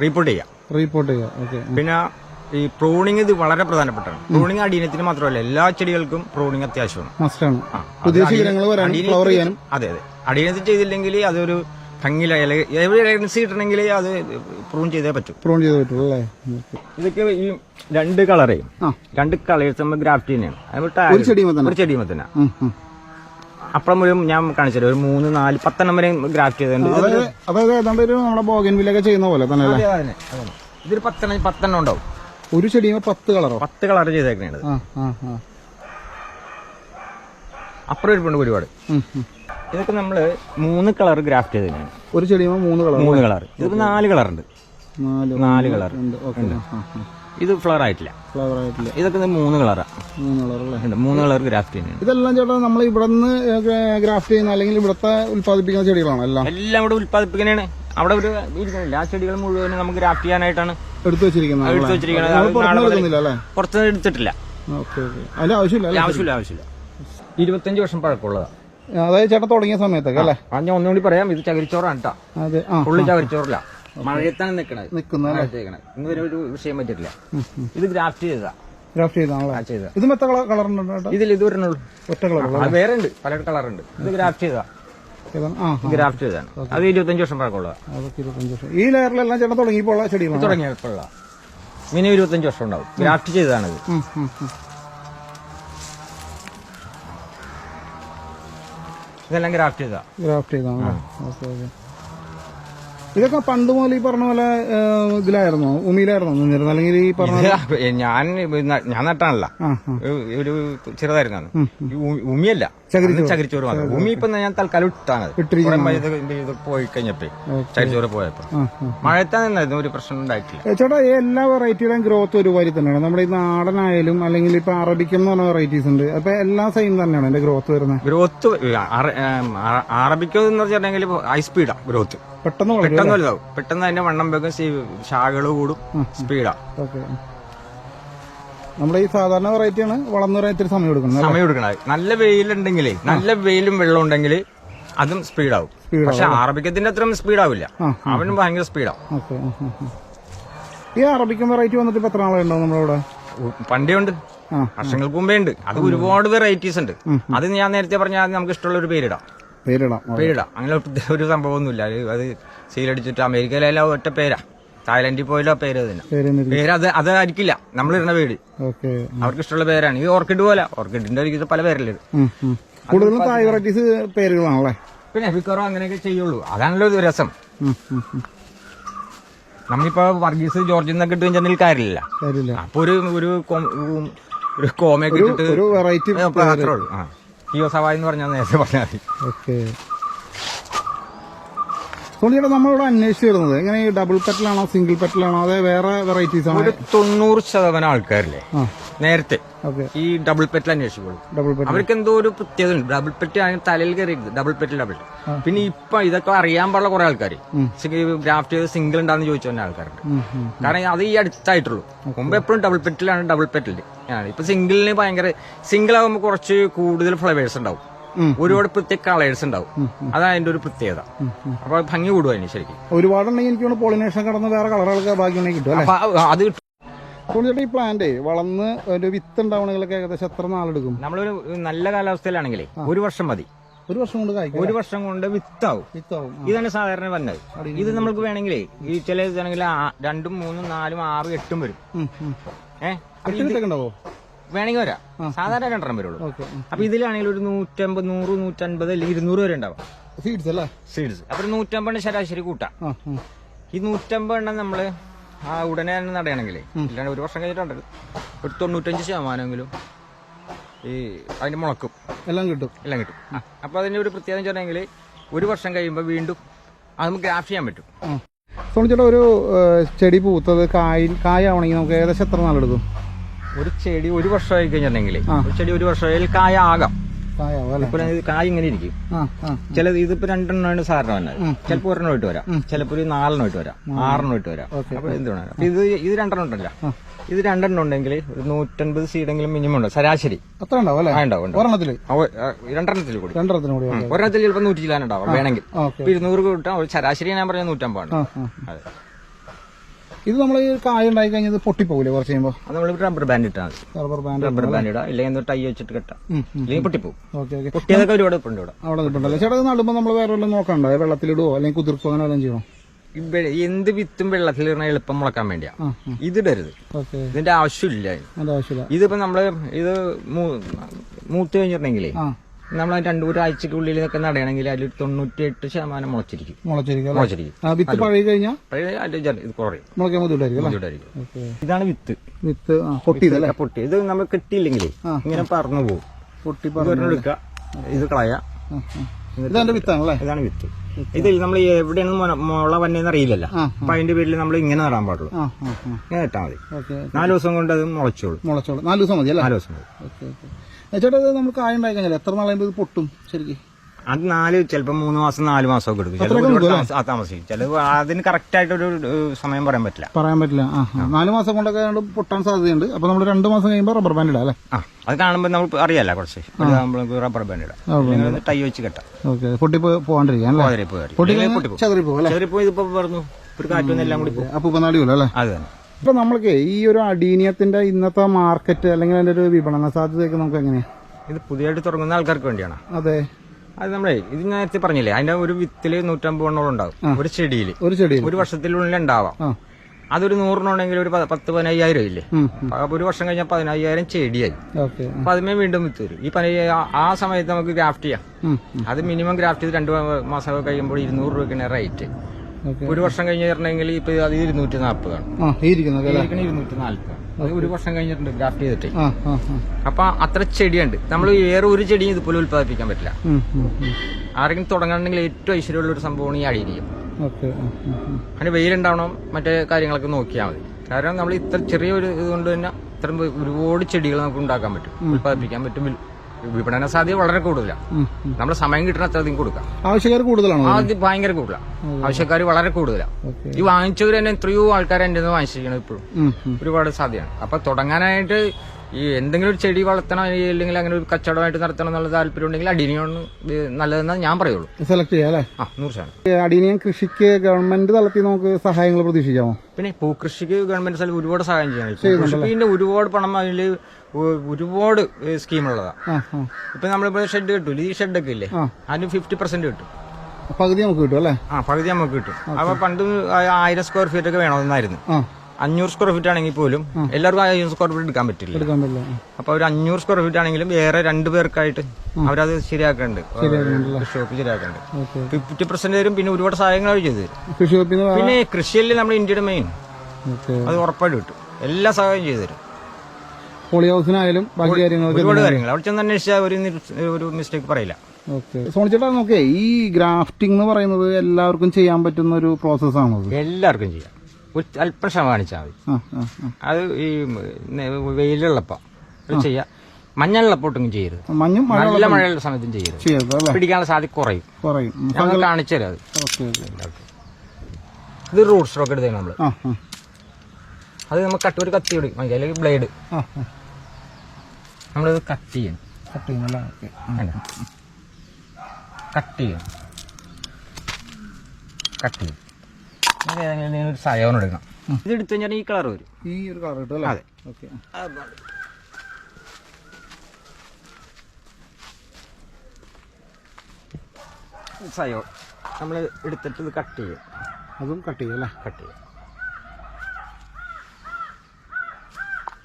[SPEAKER 2] റീപ്പോർട്ട് ചെയ്യാം.
[SPEAKER 1] റീപോർട്ട് ചെയ്യാം. ഓക്കെ.
[SPEAKER 2] പിന്നെ ഈ പ്രൂണിങ് ഇത് വളരെ പ്രധാനപ്പെട്ടാണ് പ്രൂണിങ് അടിയനത്തിന് മാത്രമല്ല എല്ലാ ചെടികൾക്കും പ്രൂണിങ് അത്യാവശ്യമാണ്. അത് അതെ അടിയനത്തിൽ ചെയ്തില്ലെങ്കിൽ അതൊരു ഭംഗിയില എലഗൻസി കിട്ടണമെങ്കിൽ അത് പ്രൂൺ ചെയ്തേ പറ്റൂ.
[SPEAKER 1] പ്രൂൺ ചെയ്ത് പറ്റുള്ളൂ.
[SPEAKER 2] ഇതൊക്കെ ഈ രണ്ട്
[SPEAKER 1] കളറേ
[SPEAKER 2] രണ്ട് കളേഴ്സ് നമ്മൾ ഗ്രാഫ്റ്റ് തന്നെയാണ്
[SPEAKER 1] ഒരു ചെടിയുമ്പോൾ തന്നെ ഉം, ഉം.
[SPEAKER 2] അപ്പുറം ഒരു ഞാൻ കാണിച്ചത് ഒരു മൂന്ന് നാല് പത്തെണ്ണം വരെ ഗ്രാഫ്റ്റ് ചെയ്തിട്ടുണ്ട്.
[SPEAKER 1] അതായത് അതായത് ഏതാണ്ട് ഒരു നമ്മുടെ ബോഗൻവില്ലൊക്കെ ചെയ്യുന്ന പോലെ തന്നെ.
[SPEAKER 2] ഇതൊരു പത്തെണ്ണം പത്തെണ്ണം ഉണ്ടാവും.
[SPEAKER 1] ഒരു ചെടിയുമ്പോൾ പത്ത് കളറോ?
[SPEAKER 2] പത്ത് കളർ ചെയ്തേക്കണേത് അപ്പുറം ഇരിപ്പുണ്ട് ഒരുപാട്. ഇതൊക്കെ നമ്മൾ മൂന്ന് കളർ ഗ്രാഫ്റ്റ് ചെയ്തതാണ്
[SPEAKER 1] ഒരു ചെടിയുമ്പോൾ മൂന്ന് കളർ.
[SPEAKER 2] മൂന്ന് കളർ. ഇതിപ്പോ നാല് കളർ. ഉണ്ട്.
[SPEAKER 1] നാല്
[SPEAKER 2] കളർ ഇത് ഫ്ലവർ ആയിട്ടില്ല.
[SPEAKER 1] ഫ്ലവർ ആയിട്ടില്ല.
[SPEAKER 2] ഇതൊക്കെ മൂന്ന് കളറാണ്
[SPEAKER 1] മൂന്ന് കളർ
[SPEAKER 2] മൂന്ന് കളർ ഗ്രാഫ്റ്റ് ചെയ്യുന്നത്
[SPEAKER 1] ഇതെല്ലാം ചേട്ടാ നമ്മൾ ഇവിടെ നിന്ന് ഗ്രാഫ്റ്റ് ചെയ്യുന്ന അല്ലെങ്കിൽ ഇവിടത്തെ ഉത്പാദിപ്പിക്കുന്ന ചെടികളാണ് എല്ലാം.
[SPEAKER 2] എല്ലാം ഇവിടെ ഉൽപ്പാദിപ്പിക്കാനാണ് അവിടെ ഒരു ഇരിക്കുന്നില്ല ആ ചെടികൾ മുഴുവനും നമുക്ക് ഗ്രാഫ്റ്റ് ചെയ്യാനായിട്ടാണ്
[SPEAKER 1] എടുത്തു വെച്ചിരിക്കുന്നത് പുറത്തുനിന്ന് അല്ലേ?
[SPEAKER 2] എടുത്തിട്ടില്ല.
[SPEAKER 1] Okay okay. ആവശ്യമില്ല
[SPEAKER 2] ആവശ്യമില്ല ആവശ്യമില്ല. ഇരുപത്തഞ്ച് വർഷം പഴക്കമുള്ളതാണ്
[SPEAKER 1] അതായത് ചേട്ടൻ തുടങ്ങിയ സമയത്തൊക്കെ അല്ലേ?
[SPEAKER 2] ആ ഞാൻ ഒന്നുകൂടി പറയാം. ഇത് ചകരിച്ചോറാണ് കേട്ടോ.
[SPEAKER 1] അതെ ചകരിച്ചോറില്ല
[SPEAKER 2] ഫുള്ള് ചകിരിച്ചോറില്ല മഴയത്താണ് നിക്കണത്.
[SPEAKER 1] നിക്കുന്നത് അല്ലേ?
[SPEAKER 2] ഇന്ന് വരെ ഒരു വിഷയം പറ്റില്ല ഇത് ഗ്രാഫ്റ്റ് ചെയ്തതാ.
[SPEAKER 1] ഗ്രാഫ്റ്റ് ചെയ്താണല്ലേ
[SPEAKER 2] ആ ചെയ്ത
[SPEAKER 1] ഇത് മെത്ത കളർ കളറുണ്ട്
[SPEAKER 2] ഇതിൽ ഇത് വരണുള്ളൂ
[SPEAKER 1] ഒറ്റ കളർ
[SPEAKER 2] വേറെ ഉണ്ട് പല കളറുണ്ട്. ഇത് ഗ്രാഫ്റ്റ് ചെയ്താ ഗ്രാഫ്റ്റ് ചെയ്താണ് അത് ഇരുപത്തഞ്ച് വർഷം
[SPEAKER 1] പഴക്കമുള്ള. ഈ ലെയറിലെല്ലാം ചേട്ടൻ തുടങ്ങിയപ്പോൾ ചെടികളാണ്?
[SPEAKER 2] തുടങ്ങിയപ്പോഴുള്ള മിനിമം ഇരുപത്തഞ്ച് വർഷം ഉണ്ടാവും. ഗ്രാഫ്റ്റ് ചെയ്തതാണിത്. ഇതെല്ലാം ഗ്രാഫ്റ്റ് ചെയ്താ
[SPEAKER 1] ഗ്രാഫ്റ്റ് ചെയ്താണ് ഓക്കെ ഓക്കെ. ഇതൊക്കെ പണ്ട് മുതൽ ഈ പറഞ്ഞ പോലെ ഇതിലായിരുന്നോ ഉമിയിലായിരുന്നോ നിന്നിരുന്നത്. അല്ലെങ്കിൽ ഈ പറഞ്ഞ
[SPEAKER 2] ഞാൻ ഞാൻ നട്ടാണല്ല ഒരു ചെറുതായിരുന്നു. ഉമിയല്ല ചകിരിച്ചോറ്. മാത്രം ഉമി ഇപ്പൊ ഞാൻ തൽക്കാലം ഇട്ടാണ് പോയി കഴിഞ്ഞപ്പോ ചകിരിച്ചോറ് പോയപ്പോ. മഴത്താൻ നിന്നായിരുന്നു ഒരു പ്രശ്നം ഉണ്ടായിട്ടില്ല.
[SPEAKER 1] ചേട്ടാ എല്ലാ വെറൈറ്റിയുടെയും ഗ്രോത്ത് ഒരുമാതിരി തന്നെയാണ്. നമ്മുടെ ഈ നാടനായാലും അല്ലെങ്കിൽ ഇപ്പൊ അറബിക്കം എന്ന് പറഞ്ഞ വെറൈറ്റീസ് ഉണ്ട്. അപ്പൊ എല്ലാം സെയിം തന്നെയാണ് എന്റെ ഗ്രോത്ത് വരുന്നത്.
[SPEAKER 2] ഗ്രോത്ത് അറബിക്കോ എന്ന് പറഞ്ഞിട്ടുണ്ടെങ്കിൽ ഹൈ സ്പീഡാ ഗ്രോത്ത്.
[SPEAKER 1] പെട്ടെന്ന്
[SPEAKER 2] പെട്ടെന്ന് വലുതാവും. പെട്ടെന്ന് അതിന്റെ വണ്ണം വെക്കും ശാഖകൾ കൂടും സ്പീഡാ.
[SPEAKER 1] ഓക്കെ. നമ്മുടെ ഈ സാധാരണ വെറൈറ്റിയാണ് വളർന്നു വരാൻ ഇത്തിരി സമയം എടുക്കുന്നത്
[SPEAKER 2] സമയം എടുക്കണത് നല്ല വെയിലുണ്ടെങ്കിൽ നല്ല വെയിലും വെള്ളം ഉണ്ടെങ്കിൽ അതും സ്പീഡാവും. പക്ഷെ അറബിക്കത്തിന്റെ അത്രയും സ്പീഡാവില്ല. അവനും ഭയങ്കര സ്പീഡാവും
[SPEAKER 1] ഈ അറബിക്കൻ വെറൈറ്റി വന്നിട്ട് ഇപ്പൊ എത്ര നാളുണ്ടാവും നമ്മളിവിടെ?
[SPEAKER 2] പണ്ടേ ഉണ്ട്. വർഷങ്ങൾക്ക് മുമ്പേ ഉണ്ട് അത് ഒരുപാട് വെറൈറ്റീസ് ഉണ്ട്. അത് ഞാൻ നേരത്തെ പറഞ്ഞാൽ നമുക്ക് ഇഷ്ടമുള്ള ഒരു പേരിടാം.
[SPEAKER 1] പേരിടാം
[SPEAKER 2] പേരിടാം. അങ്ങനെ ഒരു- സംഭവമൊന്നുമില്ല. അത് സീലടിച്ചിട്ട് അമേരിക്കയിലെല്ലാം ഒറ്റ പേരാ. തായ്ലൻഡിൽ പോയാലും പേര് തന്നെ.
[SPEAKER 1] പേര്
[SPEAKER 2] അത് അതായിരിക്കില്ല പേര്.
[SPEAKER 1] ഓക്കെ.
[SPEAKER 2] അവർക്ക് ഇഷ്ടമുള്ള പേരാണ്. ഈ ഓർക്കിഡ് പോലെ. ഓർക്കിഡിന്റെ ഒരു പല പേരല്ലേ.
[SPEAKER 1] കൂടുതലും തായ് വെറൈറ്റീസ് പേരുകളാണല്ലേ?
[SPEAKER 2] പിന്നെ എഫിക്കറോ അങ്ങനെയൊക്കെ ചെയ്യുള്ളൂ. അതാണല്ലോ ഒരു രസം. നമ്മളിപ്പോ വർഗീസ് ജോർജിൽ നിന്നൊക്കെ ഇട്ട് കഴിഞ്ഞാൽ കാര്യമില്ല. അപ്പൊ ഒരു ഒരു കോമയൊക്കെ ഇട്ടിട്ട് മാത്രമേ ഉള്ളൂ. കിയോ സവായി എന്ന് പറഞ്ഞാൽ നേരത്തെ പറഞ്ഞാൽ മതി.
[SPEAKER 1] ഓക്കെ. ചേട്ടാ നമ്മളിവിടെ അന്വേഷിച്ച് വരുന്നത്. എങ്ങനെ ഈ ഡബിൾ പെറ്റലാണോ സിംഗിൾ പെറ്റലാണോ അതെ വേറെ വെറൈറ്റീസ് ആണോ?
[SPEAKER 2] ഒരു തൊണ്ണൂറ് ശതമാനം ആൾക്കാരില്ലേ?
[SPEAKER 1] ആ.
[SPEAKER 2] നേരത്തെ
[SPEAKER 1] ഓക്കെ.
[SPEAKER 2] ഈ ഡബിൾ പെറ്റിൽ അന്വേഷിക്കുള്ളൂ.
[SPEAKER 1] ഡബിൾ പെറ്റൽ
[SPEAKER 2] അവർക്ക് എന്തോ ഒരു പ്രത്യേകത ഉണ്ട്. ഡബിൾ പെറ്റ് അതിന് തലയിൽ കയറിയത്. ഡബിൾ പെറ്റ് ഡബിൾ പിന്നെ ഇപ്പൊ ഇതൊക്കെ അറിയാൻ പാടുള്ള കുറെ ആൾക്കാർ ഗ്രാഫ്റ്റ് ചെയ്ത് സിംഗിൾ ഉണ്ടാന്ന് ചോദിച്ചു തന്നെ ആൾക്കാരുണ്ട്. കാരണം അത് ഈ അടുത്തായിട്ടുള്ളൂ. മുമ്പ് എപ്പോഴും ഡബിൾ പെറ്റിലാണ് ഡബിൾ പെറ്റിൽ ഇപ്പൊ സിംഗിളിന് ഭയങ്കര സിംഗിൾ ആകുമ്പോൾ കുറച്ച് കൂടുതൽ ഫ്ലവേഴ്സ് ഉണ്ടാവും. ഒരുപാട് പ്രത്യേക കളേഴ്സ് ഉണ്ടാവും. അതാണ് അതിന്റെ ഒരു പ്രത്യേകത. അപ്പൊ ഭംഗി കൂടുക അതിന് ശരിക്കും.
[SPEAKER 1] ഒരുപാടുണ്ടെങ്കിൽ എനിക്ക് പോളിനേഷൻ കടന്ന് വേറെ കളറുകളൊക്കെ ബാക്കി കിട്ടും
[SPEAKER 2] അത്
[SPEAKER 1] ഈ പ്ലാന്റ് വളർന്ന് ഒരു വിത്ത് ഉണ്ടാവണമെങ്കിലൊക്കെ ഏകദേശം എത്ര നാളെടുക്കും?
[SPEAKER 2] നമ്മളൊരു നല്ല കാലാവസ്ഥയിലാണെങ്കിൽ ഒരു വർഷം മതി.
[SPEAKER 1] ഒരു വർഷം കൊണ്ട് കായ്ക്കും
[SPEAKER 2] ഒരു വർഷം കൊണ്ട് വിത്താവും
[SPEAKER 1] വിത്താവും
[SPEAKER 2] ഇതാണ് സാധാരണ വന്നത്. ഇത് നമ്മൾക്ക് വേണമെങ്കിലേ ഈ ചില ഇതാണെങ്കിൽ രണ്ടും മൂന്നും നാലും ആറും എട്ടും വരും. ഏഹ്
[SPEAKER 1] എട്ട് വിത്തൊക്കെ ഉണ്ടാവോ?
[SPEAKER 2] വേണമെങ്കിൽ വരാം. സാധാരണ രണ്ടെണ്ണം വരുള്ളൂ. അപ്പൊ ഇതിലാണെങ്കിൽ ഒരു നൂറ്റമ്പത് നൂറ് നൂറ്റൻപത് അല്ലെങ്കിൽ ഇരുന്നൂറ് വരെ ഉണ്ടാവും.
[SPEAKER 1] സീഡ്സ് അല്ലേ?
[SPEAKER 2] സീഡ്സ് അപ്പൊ നൂറ്റമ്പത് ശരാശരി കൂട്ടാം. ഈ നൂറ്റമ്പത് എണ്ണം നമ്മൾ ആ ഉടനെ തന്നെ നടയണമെങ്കിൽ ഇല്ലാണ്ട് ഒരു വർഷം കഴിഞ്ഞിട്ടുണ്ട്. ഒരു തൊണ്ണൂറ്റഞ്ച് ശതമാനമെങ്കിലും ഈ അതിന്റെ മുളക്കും.
[SPEAKER 1] എല്ലാം കിട്ടും.
[SPEAKER 2] എല്ലാം കിട്ടും. അപ്പൊ അതിന്റെ ഒരു പ്രത്യേകത വെച്ചിട്ടുണ്ടെങ്കിൽ ഒരു വർഷം കഴിയുമ്പോൾ വീണ്ടും അത് നമുക്ക് ഗ്രാഫ്റ്റ് ചെയ്യാൻ പറ്റും.
[SPEAKER 1] സോണിച്ചേട്ടാ ഒരു ചെടി പൂത്തത് കായ കായാവണമെങ്കിൽ നമുക്ക് ഏകദേശം എത്ര നാളെടുക്കും?
[SPEAKER 2] ഒരു ചെടി ഒരു വർഷമായി കഴിഞ്ഞിട്ടുണ്ടെങ്കിൽ ഒരു ചെടി ഒരു വർഷമായി കായ ആകാം കായ ഇങ്ങനെ ഇരിക്കും. ചില ഇതിപ്പോ രണ്ടെണ്ണമാണ് സാറിന് വന്നത്. ചിലപ്പോൾ ഇട്ട് വരാം. ചിലപ്പോ ഒരു നാലെണ്ണമായിട്ട് വരാം. ആറെണ്ണം ഇട്ട് വരാം. അപ്പൊ എന്താണ് അപ്പൊ ഇത് ഇത് രണ്ടെണ്ണം ഉണ്ടല്ലോ. ഇത് രണ്ടെണ്ണം ഉണ്ടെങ്കിൽ ഒരു നൂറ്റൻപത് സീഡെങ്കിലും മിനിമം ഉണ്ട്. ശരാശരി.
[SPEAKER 1] അത്ര ഉണ്ടാവും അല്ലേ?
[SPEAKER 2] ആ ഉണ്ടാവും ഉണ്ടാവും.
[SPEAKER 1] ഒരെണ്ണത്തിൽ?
[SPEAKER 2] ആ, ഒ- ആ, രണ്ടെണ്ണത്തിൽ കൂടി.
[SPEAKER 1] രണ്ടെണ്ണത്തിൽ കൂടി.
[SPEAKER 2] ഒരെണ്ണത്തിൽ ചിലപ്പോൾ നൂറ്റി ചില്ലാനുണ്ടാവും വേണമെങ്കിൽ. ഇരുന്നൂറ് കിട്ടാം. ഒരു ശരാശരി ഞാൻ പറഞ്ഞ
[SPEAKER 1] നൂറ്റമ്പതാണ്.
[SPEAKER 2] അതെ.
[SPEAKER 1] ഇത് നമ്മൾ ഈ കായ ഉണ്ടായി കഴിഞ്ഞത് പൊട്ടിപ്പോകില്ലേ കുറച്ച് കഴിയുമ്പോൾ
[SPEAKER 2] അത് നമ്മൾ റബ്ബർ ബാൻഡ് ഇട്ടാൽ
[SPEAKER 1] റബ്ബർ ബാൻഡ്
[SPEAKER 2] റബ്ബർ ബാൻഡ് ഇടാം ഇല്ലെങ്കിൽ ടൈ വെച്ചിട്ട് കെട്ടാം. പൊട്ടിപ്പോവും.
[SPEAKER 1] ഓക്കെ ഓക്കെ
[SPEAKER 2] പൊട്ടിയതൊക്കെ ഒരുപാട് ഇപ്പം ഇവിടെ.
[SPEAKER 1] അവിടെ കിട്ടുണ്ടല്ലോ ചേട്ടാ ഇത് നടുമ്പോൾ നമ്മൾ വേറെ വല്ലതും നോക്കണ്ടോ വെള്ളത്തിലിടുവോ? അല്ലെങ്കിൽ കുതിർക്കോ അങ്ങനെ വല്ലതും ചെയ്യണോ?
[SPEAKER 2] എന്ത് വിത്തും വെള്ളത്തിൽ ഇടണ എളുപ്പം മുളക്കാൻ വേണ്ടിയാ.
[SPEAKER 1] ഇത് ഇടരുത്
[SPEAKER 2] ഇതിടരുത്. ഇതിന്റെ ആവശ്യമില്ല ഇതിപ്പോ നമ്മൾ ഇത് മൂത്ത് കഴിഞ്ഞിട്ടുണ്ടെങ്കിലേ നമ്മൾ രണ്ടു ഒരാഴ്ചക്കുള്ളിൽ ഇതൊക്കെ നടയണമെങ്കിൽ അതിൽ തൊണ്ണൂറ്റിയെട്ട് ശതമാനം മുളച്ചിരിക്കും.
[SPEAKER 1] മുളച്ചിരിക്കും
[SPEAKER 2] മുളച്ചിരിക്കും.
[SPEAKER 1] ആ വിത്ത് പഴകി കഴിഞ്ഞാൽ
[SPEAKER 2] അപ്പോൾ അതിന്റെ ഇത് കുറയും.
[SPEAKER 1] മുളയ്ക്കാൻ ബുദ്ധിമുട്ടായിരിക്കും അല്ലേ?
[SPEAKER 2] ബുദ്ധിമുട്ടായിരിക്കും. ഇതാണ് വിത്ത്.
[SPEAKER 1] വിത്ത് ആ പൊട്ടിയതല്ലേ?
[SPEAKER 2] പൊട്ടി ഇത് നമ്മൾ കിട്ടിയില്ലെങ്കിലേ
[SPEAKER 1] ആ.
[SPEAKER 2] ഇങ്ങനെ പറന്നു പോകും
[SPEAKER 1] പൊട്ടി
[SPEAKER 2] പറഞ്ഞു എടുക്കുക ഇത് കളയാ.
[SPEAKER 1] ഇതെന്റെ വിത്താണല്ലേ?
[SPEAKER 2] ഇതാണ് വിത്ത്. ഇതിൽ നമ്മൾ എവിടെയാണ് മുന- മുള വന്നേന്ന് അറിയില്ലല്ലോ.
[SPEAKER 1] ആ,
[SPEAKER 2] അപ്പൊ അതിന്റെ പേരിൽ നമ്മൾ ഇങ്ങനെ നടാൻ പാടുള്ളൂ.
[SPEAKER 1] ആ ആ ആ.
[SPEAKER 2] ഇങ്ങനെ ഇട്ടാൽ മതി.
[SPEAKER 1] ഓക്കെ.
[SPEAKER 2] നാല് ദിവസം കൊണ്ട് അത് മുളച്ചോളൂ.
[SPEAKER 1] മുളച്ചോളൂ. നാല് ദിവസം മതി അല്ലേ?
[SPEAKER 2] നാല് ദിവസം മതി.
[SPEAKER 1] Okay okay. ചേട്ടാ ഇത് നമ്മൾ കായ ഉണ്ടായി കഴിഞ്ഞാൽ എത്ര നാളാകുമ്പോൾ ഇത് പൊട്ടും ശരിക്കും?
[SPEAKER 2] അത് നാല് ചിലപ്പോൾ മൂന്ന് മാസം നാല് മാസം ഒക്കെ എടുക്കും ചിലപ്പോൾ താമസിക്കും. ചിലപ്പോൾ അതിന് കറക്റ്റ് ആയിട്ടൊരു ഒരു സമയം പറയാൻ പറ്റില്ല.
[SPEAKER 1] പറയാൻ പറ്റില്ല. നാല് മാസം കൊണ്ടൊക്കെ പൊട്ടാൻ സാധ്യതയുണ്ട്. അപ്പൊ നമ്മൾ രണ്ട് മാസം കഴിയുമ്പോൾ റബ്ബർ ബാൻഡ് ഇടാം അല്ലേ?
[SPEAKER 2] അത് കാണുമ്പോൾ നമ്മൾ അറിയാല്ല കുറച്ച്. നമ്മൾ റബ്ബർ ബാൻഡ് ഇടാം. ടൈ വെച്ച് കെട്ടാം.
[SPEAKER 1] ഓക്കെ പൊട്ടി പോകും.
[SPEAKER 2] ഇതിപ്പോ പറഞ്ഞു ഒരു കാറ്റൊന്നും എല്ലാം കൂടി പോകും.
[SPEAKER 1] അപ്പൊ നടിയൂല അല്ലേ?
[SPEAKER 2] അത് തന്നെ.
[SPEAKER 1] ഇപ്പൊ നമ്മൾക്ക് ഈ ഒരു അടീനിയത്തിന്റെ ഇന്നത്തെ മാർക്കറ്റ് അല്ലെങ്കിൽ അതിന്റെ ഒരു വിപണന സാധ്യതയൊക്കെ നമുക്ക് എങ്ങനെയാണ്
[SPEAKER 2] ഇത് പുതിയതായിട്ട് തുടങ്ങുന്ന ആൾക്കാർക്ക് വേണ്ടിയാണ്.
[SPEAKER 1] അതെ.
[SPEAKER 2] അത് നമ്മളെ ഇത് നേരത്തെ പറഞ്ഞില്ലേ അതിന്റെ ഒരു വിത്തിൽ നൂറ്റമ്പത് എണ്ണോളം ഉണ്ടാവും ഒരു ചെടിയിൽ
[SPEAKER 1] ഒരു ചെടി
[SPEAKER 2] ഒരു വർഷത്തിനുള്ളിൽ ഉണ്ടാവാം. അതൊരു നൂറിനുണ്ടെങ്കിൽ ഒരു പത്ത് പതിനയ്യായിരം ഇല്ലേ? അപ്പൊ ഒരു വർഷം കഴിഞ്ഞാൽ പതിനയ്യായിരം ചെടിയായി. അപ്പൊ അതിമേ വീണ്ടും വിത്ത് വരും. ഈ പനി ആ- സമയത്ത് നമുക്ക് ഗ്രാഫ്റ്റ് ചെയ്യാം. അത് മിനിമം ഗ്രാഫ്റ്റ് ചെയ്ത് രണ്ട് മാസം കഴിയുമ്പോൾ ഇരുന്നൂറ് രൂപയ്ക്കാണ് റേറ്റ്. ഒരു വർഷം കഴിഞ്ഞിട്ടുണ്ടെങ്കിൽ ഇപ്പൊ അത് ഇരുന്നൂറ്റി നാൽപ്പതാണ് ഇരുന്നൂറ്റി നാല്പത് ഒരു വർഷം കഴിഞ്ഞിട്ടുണ്ട് ഗ്രാഫ്റ്റ് ചെയ്തിട്ട്. അപ്പൊ അത്ര ചെടിയുണ്ട്. നമ്മൾ വേറെ ഒരു ചെടിയും ഇതുപോലെ ഉത്പാദിപ്പിക്കാൻ പറ്റില്ല. ആരെങ്കിലും തുടങ്ങണമെങ്കിൽ ഏറ്റവും ഐശ്വര്യമുള്ള ഒരു സംഭവമാണ് ഈ
[SPEAKER 1] അഴിയിരിക്കും.
[SPEAKER 2] അതിന് വെയിലുണ്ടാവണം മറ്റേ കാര്യങ്ങളൊക്കെ നോക്കിയാൽ മതി. കാരണം നമ്മൾ ഇത്ര ചെറിയ ഒരു ഇതുകൊണ്ട് തന്നെ ഇത്ര ഒരുപാട് ചെടികൾ നമുക്ക് ഉണ്ടാക്കാൻ പറ്റും ഉത്പാദിപ്പിക്കാൻ പറ്റും. വിപണന സാധ്യത വളരെ കൂടുതലാണ്. നമ്മുടെ സമയം കിട്ടണ അത്രയധികം കൊടുക്കാം.
[SPEAKER 1] ആവശ്യക്കാർ കൂടുതലാണ്
[SPEAKER 2] അത് ഭയങ്കര കൂടുതലാണ് ആവശ്യക്കാർ വളരെ കൂടുതലാണ് ഈ വാങ്ങിച്ചവർ തന്നെ എത്രയോ ആൾക്കാർ എന്റെ നിന്ന് വാങ്ങിച്ചിരിക്കണം ഇപ്പോഴും. ഒരുപാട് സാധ്യതയാണ്. അപ്പൊ തുടങ്ങാനായിട്ട് ഈ എന്തെങ്കിലും ഒരു ചെടി വളർത്തണം അല്ലെങ്കിൽ അങ്ങനെ ഒരു കച്ചവടമായിട്ട് നടത്തണം എന്നുള്ള താല്പര്യം ഉണ്ടെങ്കിൽ അടീനിയാണ് നല്ലതെന്ന് ഞാൻ പറയുള്ളൂ.
[SPEAKER 1] സെലക്ട് ചെയ്യാം അല്ലേ?
[SPEAKER 2] ആ നൂറ് ശതമാനം.
[SPEAKER 1] അടീനിയം കൃഷിക്ക് ഗവൺമെന്റ് തലത്തിൽ നമുക്ക് സഹായങ്ങൾ പ്രതീക്ഷിക്കാമോ?
[SPEAKER 2] പിന്നെ പൂക്കൃഷിക്ക് ഗവൺമെന്റ് സ്ഥലം ഒരുപാട് സഹായം ചെയ്യാൻ പിന്നെ ഒരുപാട് പണം അതിൽ ഒരുപാട് സ്കീമുള്ളതാണ് ഇപ്പൊ നമ്മളിപ്പോ ഷെഡ് കിട്ടൂല? ഈ ഷെഡൊക്കെ ഇല്ലേ. അതിന് ഫിഫ്റ്റി പെർസെന്റ് കിട്ടും.
[SPEAKER 1] പകുതി നമുക്ക് കിട്ടും അല്ലേ?
[SPEAKER 2] ആ പകുതി നമുക്ക് കിട്ടും. അപ്പൊ പണ്ട് ആയിരം സ്ക്വയർ ഫീറ്റ് ഒക്കെ വേണമെന്നായിരുന്നു. അഞ്ഞൂറ് സ്ക്വയർ ഫീറ്റ് ആണെങ്കിൽ പോലും എല്ലാവർക്കും അഞ്ഞൂറ് സ്ക്വയർ ഫീറ്റ് എടുക്കാൻ പറ്റില്ല.
[SPEAKER 1] എടുക്കാൻ പറ്റില്ല.
[SPEAKER 2] അപ്പൊ ഒരു അഞ്ഞൂറ് സ്ക്വയർ ഫീറ്റ് ആണെങ്കിലും വേറെ രണ്ടു പേർക്കായിട്ട് അവരത് ശരിയാക്കുന്നുണ്ട് ഷോപ്പ് ശരിയാക്കുന്നുണ്ട് ഫിഫ്റ്റി പെർസെന്റ് തരും പിന്നെ ഒരുപാട് സഹായങ്ങൾ അവർ ചെയ്തു തരും. പിന്നെ കൃഷിയല്ലേ നമ്മുടെ ഇന്ത്യയുടെ മെയിൻ അത് ഉറപ്പായിട്ട് കിട്ടും. എല്ലാ സഹായവും ചെയ്തു തരും.
[SPEAKER 1] പോളി ഹൗസിനായാലും ബാക്കി
[SPEAKER 2] ഒരുപാട് കാര്യങ്ങൾ. അവിടെ ചെന്ന് അന്വേഷിച്ചാൽ ഒരു ഒരു മിസ്റ്റേക്ക് പറയില്ല.
[SPEAKER 1] സോണിച്ചേട്ടാ നോക്കേ ഈ ഗ്രാഫ്റ്റിംഗ് എന്ന് പറയുന്നത് എല്ലാവർക്കും ചെയ്യാൻ പറ്റുന്ന ഒരു പ്രോസസ്സാണ്
[SPEAKER 2] എല്ലാവർക്കും ചെയ്യാം. അല്പം കാണിച്ചാൽ മതി. അത് ഈ വെയിലുള്ളപ്പം അത് ചെയ്യാം. മഞ്ഞളിലപ്പോട്ടും ചെയ്യരുത്. നല്ല മഴയുള്ള സമയത്തും ചെയ്യരുത്. പിടിക്കാനുള്ള സാധ്യത കുറയും. ഞങ്ങൾ കാണിച്ചു തരാം അത്. ഇത് റൂട്ട് സ്ട്രോക്ക് എടുത്തേ
[SPEAKER 1] നമ്മൾ.
[SPEAKER 2] അത് നമ്മൾ കട്ട് ഒരു കത്തി എടുക്കും അല്ലെങ്കിൽ ബ്ലേഡ്. നമ്മളിത് കട്ട് ചെയ്യണം.
[SPEAKER 1] കട്ട്
[SPEAKER 2] ചെയ്യണം കട്ട് ചെയ്യണം. കട്ട് ചെയ്യും നമുക്ക് ഏതെങ്കിലും ഒരു സയോൺ എടുക്കണം. ഇത് എടുത്തു കഴിഞ്ഞാൽ ഈ കളർ വരും.
[SPEAKER 1] ഈ ഒരു കളർ കിട്ടും അല്ലേ?
[SPEAKER 2] അതെ.
[SPEAKER 1] ഓക്കെ.
[SPEAKER 2] സയോൺ. നമ്മൾ എടുത്തിട്ട് ഇത് കട്ട് ചെയ്യും.
[SPEAKER 1] അതും കട്ട് ചെയ്യും അല്ലേ?
[SPEAKER 2] കട്ട് ചെയ്യും.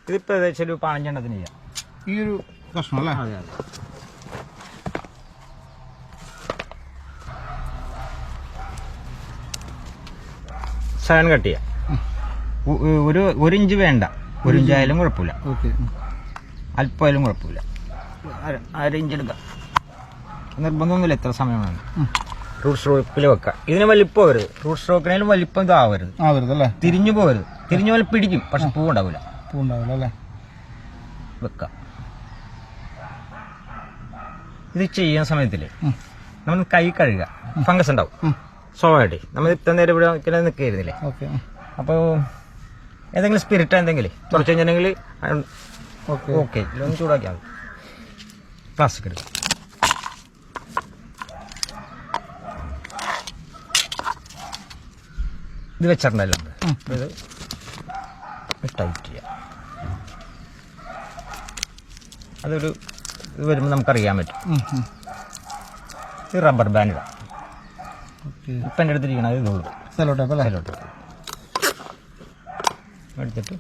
[SPEAKER 2] ഇതിപ്പോൾ ഏകദേശം ഒരു പതിനഞ്ചെണ്ണത്തിന് ചെയ്യാം.
[SPEAKER 1] ഈ ഒരു കഷ്ണം അല്ലേ?
[SPEAKER 2] അതെ അതെ. സയൻ കട്ട് ചെയ്യാം. ഒരു ഒരു ഇഞ്ച് വേണ്ട. ഒരു ഇഞ്ച് ആയാലും കുഴപ്പമില്ല.
[SPEAKER 1] ഓക്കെ.
[SPEAKER 2] അല്പമായാലും കുഴപ്പമില്ല. അര ഇഞ്ച് എടുക്കാം. നിർബന്ധമൊന്നുമില്ല എത്ര സമയം വേണം. റൂട്ട് സ്ട്രോക്കിൽ വെക്കാം. ഇതിന് വലിപ്പം വരുത് റൂട്ട് സ്ട്രോക്കിനാലും വലിപ്പം ഇതാവരുത്.
[SPEAKER 1] ആവരുത് അല്ലേ?
[SPEAKER 2] തിരിഞ്ഞു പോകരുത് തിരിഞ്ഞു പോലെ പിടിക്കും. പക്ഷെ പൂ ഉണ്ടാവില്ല.
[SPEAKER 1] പൂ ഉണ്ടാവില്ല അല്ലേ?
[SPEAKER 2] വെക്കാം. ഇത് ചെയ്യുന്ന
[SPEAKER 1] സമയത്തിൽ
[SPEAKER 2] നമ്മൾ കൈ കഴുകുക. ഫംഗസ് ഉണ്ടാവും. സ്വാഭാവികമായിട്ട്. നമ്മൾ ഇത്ര നേരം ഇവിടെ ഇങ്ങനെ നിൽക്കായിരുന്നില്ലേ
[SPEAKER 1] ഓക്കെ.
[SPEAKER 2] അപ്പോൾ ഏതെങ്കിലും സ്പിരിറ്റ് എന്തെങ്കിലും കുറച്ച് കഴിഞ്ഞിട്ടുണ്ടെങ്കിൽ
[SPEAKER 1] ഓക്കെ.
[SPEAKER 2] ഒന്ന് ചൂടാക്കിയാൽ മതി. പ്ലാസ്റ്റിക് എടുക്കും ഇത് വെച്ചിട്ടുണ്ടല്ലോ ഇത് ടൈറ്റ് ചെയ്യാം. അതൊരു ഇത് വരുമ്പോൾ നമുക്കറിയാൻ പറ്റും. ഇത് റബ്ബർ ബാൻഡ് ഇടാം.
[SPEAKER 1] ഓക്കെ
[SPEAKER 2] ഇപ്പം എന്റെ അതേ ഇതുള്ളൂ.
[SPEAKER 1] സെലോ ടൈപ്പ് അല്ലേ?
[SPEAKER 2] എടുത്തിട്ട്.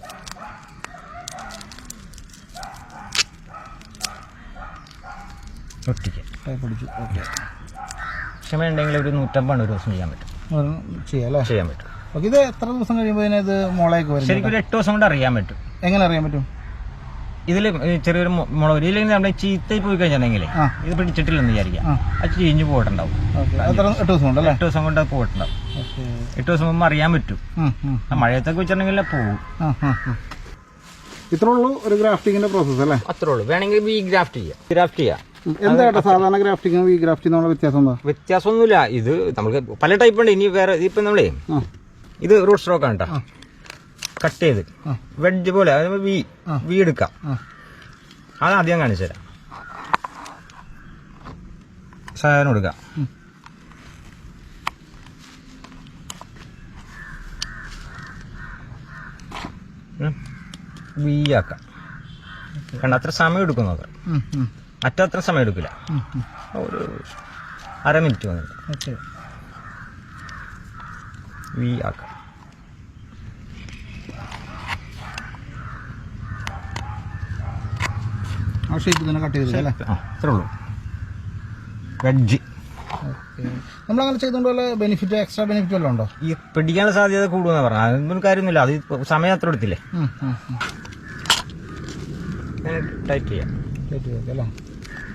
[SPEAKER 2] ഒട്ടിക്കാം.
[SPEAKER 1] ടൈപ്പ് അടിച്ചു ഓക്കെ.
[SPEAKER 2] ക്ഷമയുണ്ടെങ്കിൽ ഒരു നൂറ്റമ്പാണ് ഒരു ദിവസം ചെയ്യാൻ പറ്റും.
[SPEAKER 1] ചെയ്യാം അല്ലേ?
[SPEAKER 2] ചെയ്യാൻ പറ്റും.
[SPEAKER 1] ഓക്കെ ഇത് എത്ര ദിവസം കഴിയുമ്പോൾ ഇതിനത് മോളേക്ക് വരും
[SPEAKER 2] ശരിക്കും ഒരു എട്ട് ദിവസം കൊണ്ട് അറിയാൻ പറ്റും.
[SPEAKER 1] എങ്ങനെ അറിയാൻ പറ്റും?
[SPEAKER 2] ഇതിൽ ചെറിയൊരു മുളക് ഇല്ലെങ്കിൽ നമ്മുടെ ചീത്തയിൽ പോയി കഴിഞ്ഞിട്ടുണ്ടെങ്കിൽ ഇത് പിടിച്ചിട്ടില്ലെന്ന് വിചാരിക്കാം. അത് ചീഞ്ഞ് പോയിട്ടുണ്ടാവും.
[SPEAKER 1] എട്ട് ദിവസം ഉണ്ടല്ലേ
[SPEAKER 2] എട്ട് ദിവസം കൊണ്ട് പോയിട്ടുണ്ടാവും. എട്ട് ദിവസം മുമ്പ് അറിയാൻ പറ്റും. മഴയത്തൊക്കെ വെച്ചിട്ടുണ്ടെങ്കിൽ പോകും
[SPEAKER 1] ഇത്രേ ഉള്ളൂ ഒരു ഗ്രാഫ്റ്റിങ്ങിന്റെ പ്രോസസ് അല്ലേ?
[SPEAKER 2] അത്രേ ഉള്ളൂ. വേണമെങ്കിൽ വി ഗ്രാഫ്റ്റ് ചെയ്യാം. ഗ്രാഫ്റ്റ് ചെയ്യാം.
[SPEAKER 1] എന്താ സാധാരണ ഗ്രാഫ്റ്റിങ്ങും വി ഗ്രാഫ്റ്റിംഗ് തമ്മിലുള്ള വ്യത്യാസം എന്താ?
[SPEAKER 2] വ്യത്യാസമൊന്നുമില്ല. ഇത് നമുക്ക് പല ടൈപ്പ് ഉണ്ട്. ഇനി വേറെ ഇപ്പൊ നമ്മളേ ഇത് റൂട്ട് സ്ട്രോക്ക് ആണ് കേട്ടോ കട്ട് ചെയ്ത്. വെഡ്ജ് പോലെ വി വി എടുക്കാം. അത് ആദ്യം കാണിച്ചു തരാം. സാധനം എടുക്കാം.
[SPEAKER 1] ഉം.
[SPEAKER 2] ഉം. വി ആക്കാം. കണ്ട അത്ര സമയം എടുക്കും നോക്കാം മറ്റത്ര സമയം എടുക്കില്ല. ഒരു അര മിനിറ്റ് വന്നിട്ട് വി ആക്കാം.
[SPEAKER 1] ആ ഷേപ്പ് തന്നെ കട്ട് ചെയ്തില്ല അല്ലേ?
[SPEAKER 2] ആ ഇത്രേ ഉള്ളൂ. വെഡ്ജ്
[SPEAKER 1] ഓക്കെ നമ്മളങ്ങനെ ചെയ്തുകൊണ്ട് വല്ല ബെനിഫിറ്റ് എക്സ്ട്രാ ബെനിഫിറ്റ് വല്ലതും ഉണ്ടോ?
[SPEAKER 2] ഈ പിടിക്കാനുള്ള സാധ്യത കൂടുമെന്ന് പറഞ്ഞു അതൊന്നും കാര്യമൊന്നുമില്ല. അത് ഇപ്പൊ സമയം അത്ര എടുത്തില്ലേ. ടൈറ്റ് ചെയ്യാം.
[SPEAKER 1] കയറ്റി വെക്കാം അല്ലേ?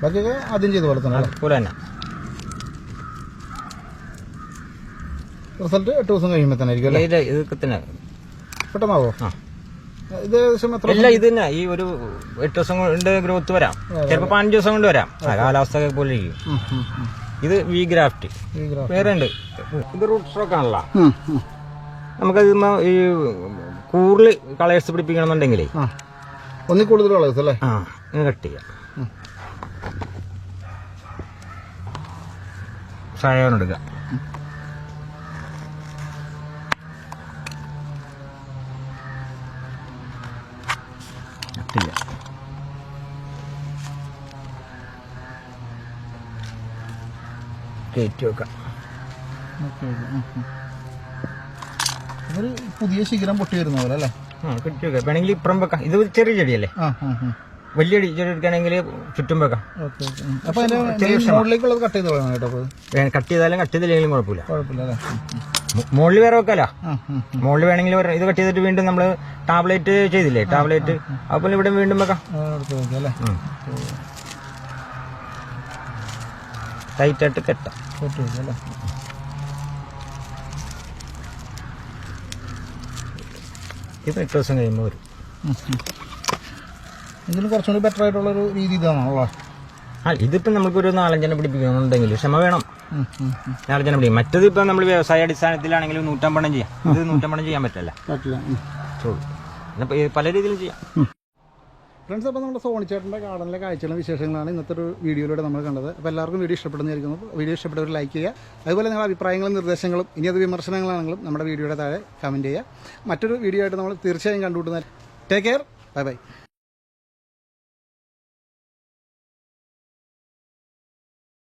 [SPEAKER 1] ബാക്കിയൊക്കെ ആദ്യം ചെയ്ത പോലെ തന്നെ അല്ലേ?
[SPEAKER 2] അതുപോലെ തന്നെ.
[SPEAKER 1] റിസൾട്ട് എട്ട് ദിവസം കഴിയുമ്പോൾ തന്നെ ആയിരിക്കും അല്ലേ?
[SPEAKER 2] ഇത് ഇതൊക്കെ തന്നെ?
[SPEAKER 1] പെട്ടെന്നാവോ?
[SPEAKER 2] ആ.
[SPEAKER 1] ഇത് ഏകദേശം എത്ര
[SPEAKER 2] എല്ലാം ഇത് തന്നെ. ഈ ഒരു എട്ട് ദിവസം കൊണ്ട് ഗ്രോത്ത് വരാം. ചിലപ്പോൾ പതിനഞ്ച് ദിവസം കൊണ്ട് വരാം. ആ കാലാവസ്ഥ പോലെ ഇരിക്കും. ഇത് വി ഗ്രാഫ്റ്റ്
[SPEAKER 1] ഈ ഗ്രാഫ്
[SPEAKER 2] വേറെ ഉണ്ട്. ഇത് റൂട്ട് സ്ട്രോക്ക് ആണല്ലോ.
[SPEAKER 1] ഉം, ഉം.
[SPEAKER 2] നമുക്കത് ഇമ്മ ഈ കൂടുതൽ കളേഴ്സ് പിടിപ്പിക്കണമെന്നുണ്ടെങ്കിലേ
[SPEAKER 1] ആ. ഒന്നിൽ കൂടുതൽ കളേഴ്സ് അല്ലേ?
[SPEAKER 2] ആ ഇങ്ങനെ കട്ട് ചെയ്യാം.
[SPEAKER 1] ഉം.
[SPEAKER 2] സായോൺ എടുക്കാം. കയറ്റി വെക്കാം.
[SPEAKER 1] ഇതൊരു പുതിയ ശിഖരം പൊട്ടി വരുന്ന പോലെ അല്ലേ?
[SPEAKER 2] ആ കെട്ടി വെക്കാം. വേണമെങ്കിൽ ഇപ്പുറം വെക്കാം. ഇത് ഒരു ചെറിയ ചെടിയല്ലേ? വലിയ ചെടി ചെടി എടുക്കുകയാണെങ്കിൽ ചുറ്റും വെക്കാം.
[SPEAKER 1] അപ്പൊ മുകളിലേക്കുള്ളത് കട്ട് ചെയ്ത് കളയണം കേട്ടോ
[SPEAKER 2] കട്ട് ചെയ്താലും കട്ട് ചെയ്തില്ലെങ്കിലും കുഴപ്പമില്ല.
[SPEAKER 1] കുഴപ്പമില്ല അല്ലേ.
[SPEAKER 2] മുകളിൽ വേറെ വെക്കാലോ. മുകളിൽ വേണമെങ്കിൽ ഇത് കട്ട് ചെയ്തിട്ട് വീണ്ടും നമ്മൾ ടാബ്ലറ്റ് ചെയ്തില്ലേ? ടാബ്ലറ്റ്. അപ്പോൾ ഇവിടെ വീണ്ടും വെക്കാം.
[SPEAKER 1] അല്ലേ?
[SPEAKER 2] ടൈറ്റായിട്ട് കെട്ടാം.
[SPEAKER 1] അല്ലേ?
[SPEAKER 2] ഇത് എട്ട് ദിവസം കഴിയുമ്പോൾ വരും.
[SPEAKER 1] ഇതിന് കുറച്ചുകൂടി ബെറ്റർ ആയിട്ടുള്ള ഒരു രീതി ഇതാണോ
[SPEAKER 2] ആ ഇതിപ്പം നമുക്കൊരു നാലഞ്ചെണ്ണം പിടിപ്പിക്കണമെന്നുണ്ടെങ്കിൽ ക്ഷമ വേണം. നാലഞ്ചെണ്ണം പിടിക്കും മറ്റത് ഇപ്പം നമ്മൾ വ്യവസായ അടിസ്ഥാനത്തിലാണെങ്കിലും നൂറ്റമ്പണം ചെയ്യാം. ഇത് നൂറ്റമ്പണം ചെയ്യാൻ പറ്റില്ല.
[SPEAKER 1] പറ്റില്ല.
[SPEAKER 2] പല രീതിയിലും ചെയ്യാം.
[SPEAKER 1] ഫ്രണ്ട്സ് അപ്പോൾ നമ്മുടെ സോണി ചേട്ടന്റെ ഗാർഡനിലെ കാഴ്ചകളും വിശേഷങ്ങളാണ് ഇന്നത്തെ ഒരു വീഡിയോയിലൂടെ നമ്മൾ കണ്ടത്. അപ്പോൾ എല്ലാവർക്കും വീഡിയോ ഇഷ്ടപ്പെടുന്നതായിരിക്കുന്നു വീഡിയോ ഇഷ്ടപ്പെട്ടവർ ലൈക്ക് ചെയ്യുക. അതുപോലെ നിങ്ങളുടെ അഭിപ്രായങ്ങളും നിർദ്ദേശങ്ങളും ഇനി അത് വിമർശനങ്ങളാണെങ്കിലും നമ്മുടെ വീഡിയോയുടെ താഴെ കമന്റ് ചെയ്യുക. മറ്റൊരു വീഡിയോ ആയിട്ട് നമ്മൾ തീർച്ചയായും കണ്ടുകൂട്ടുന്നത് ടേക്ക് കെയർ ബൈ ബൈ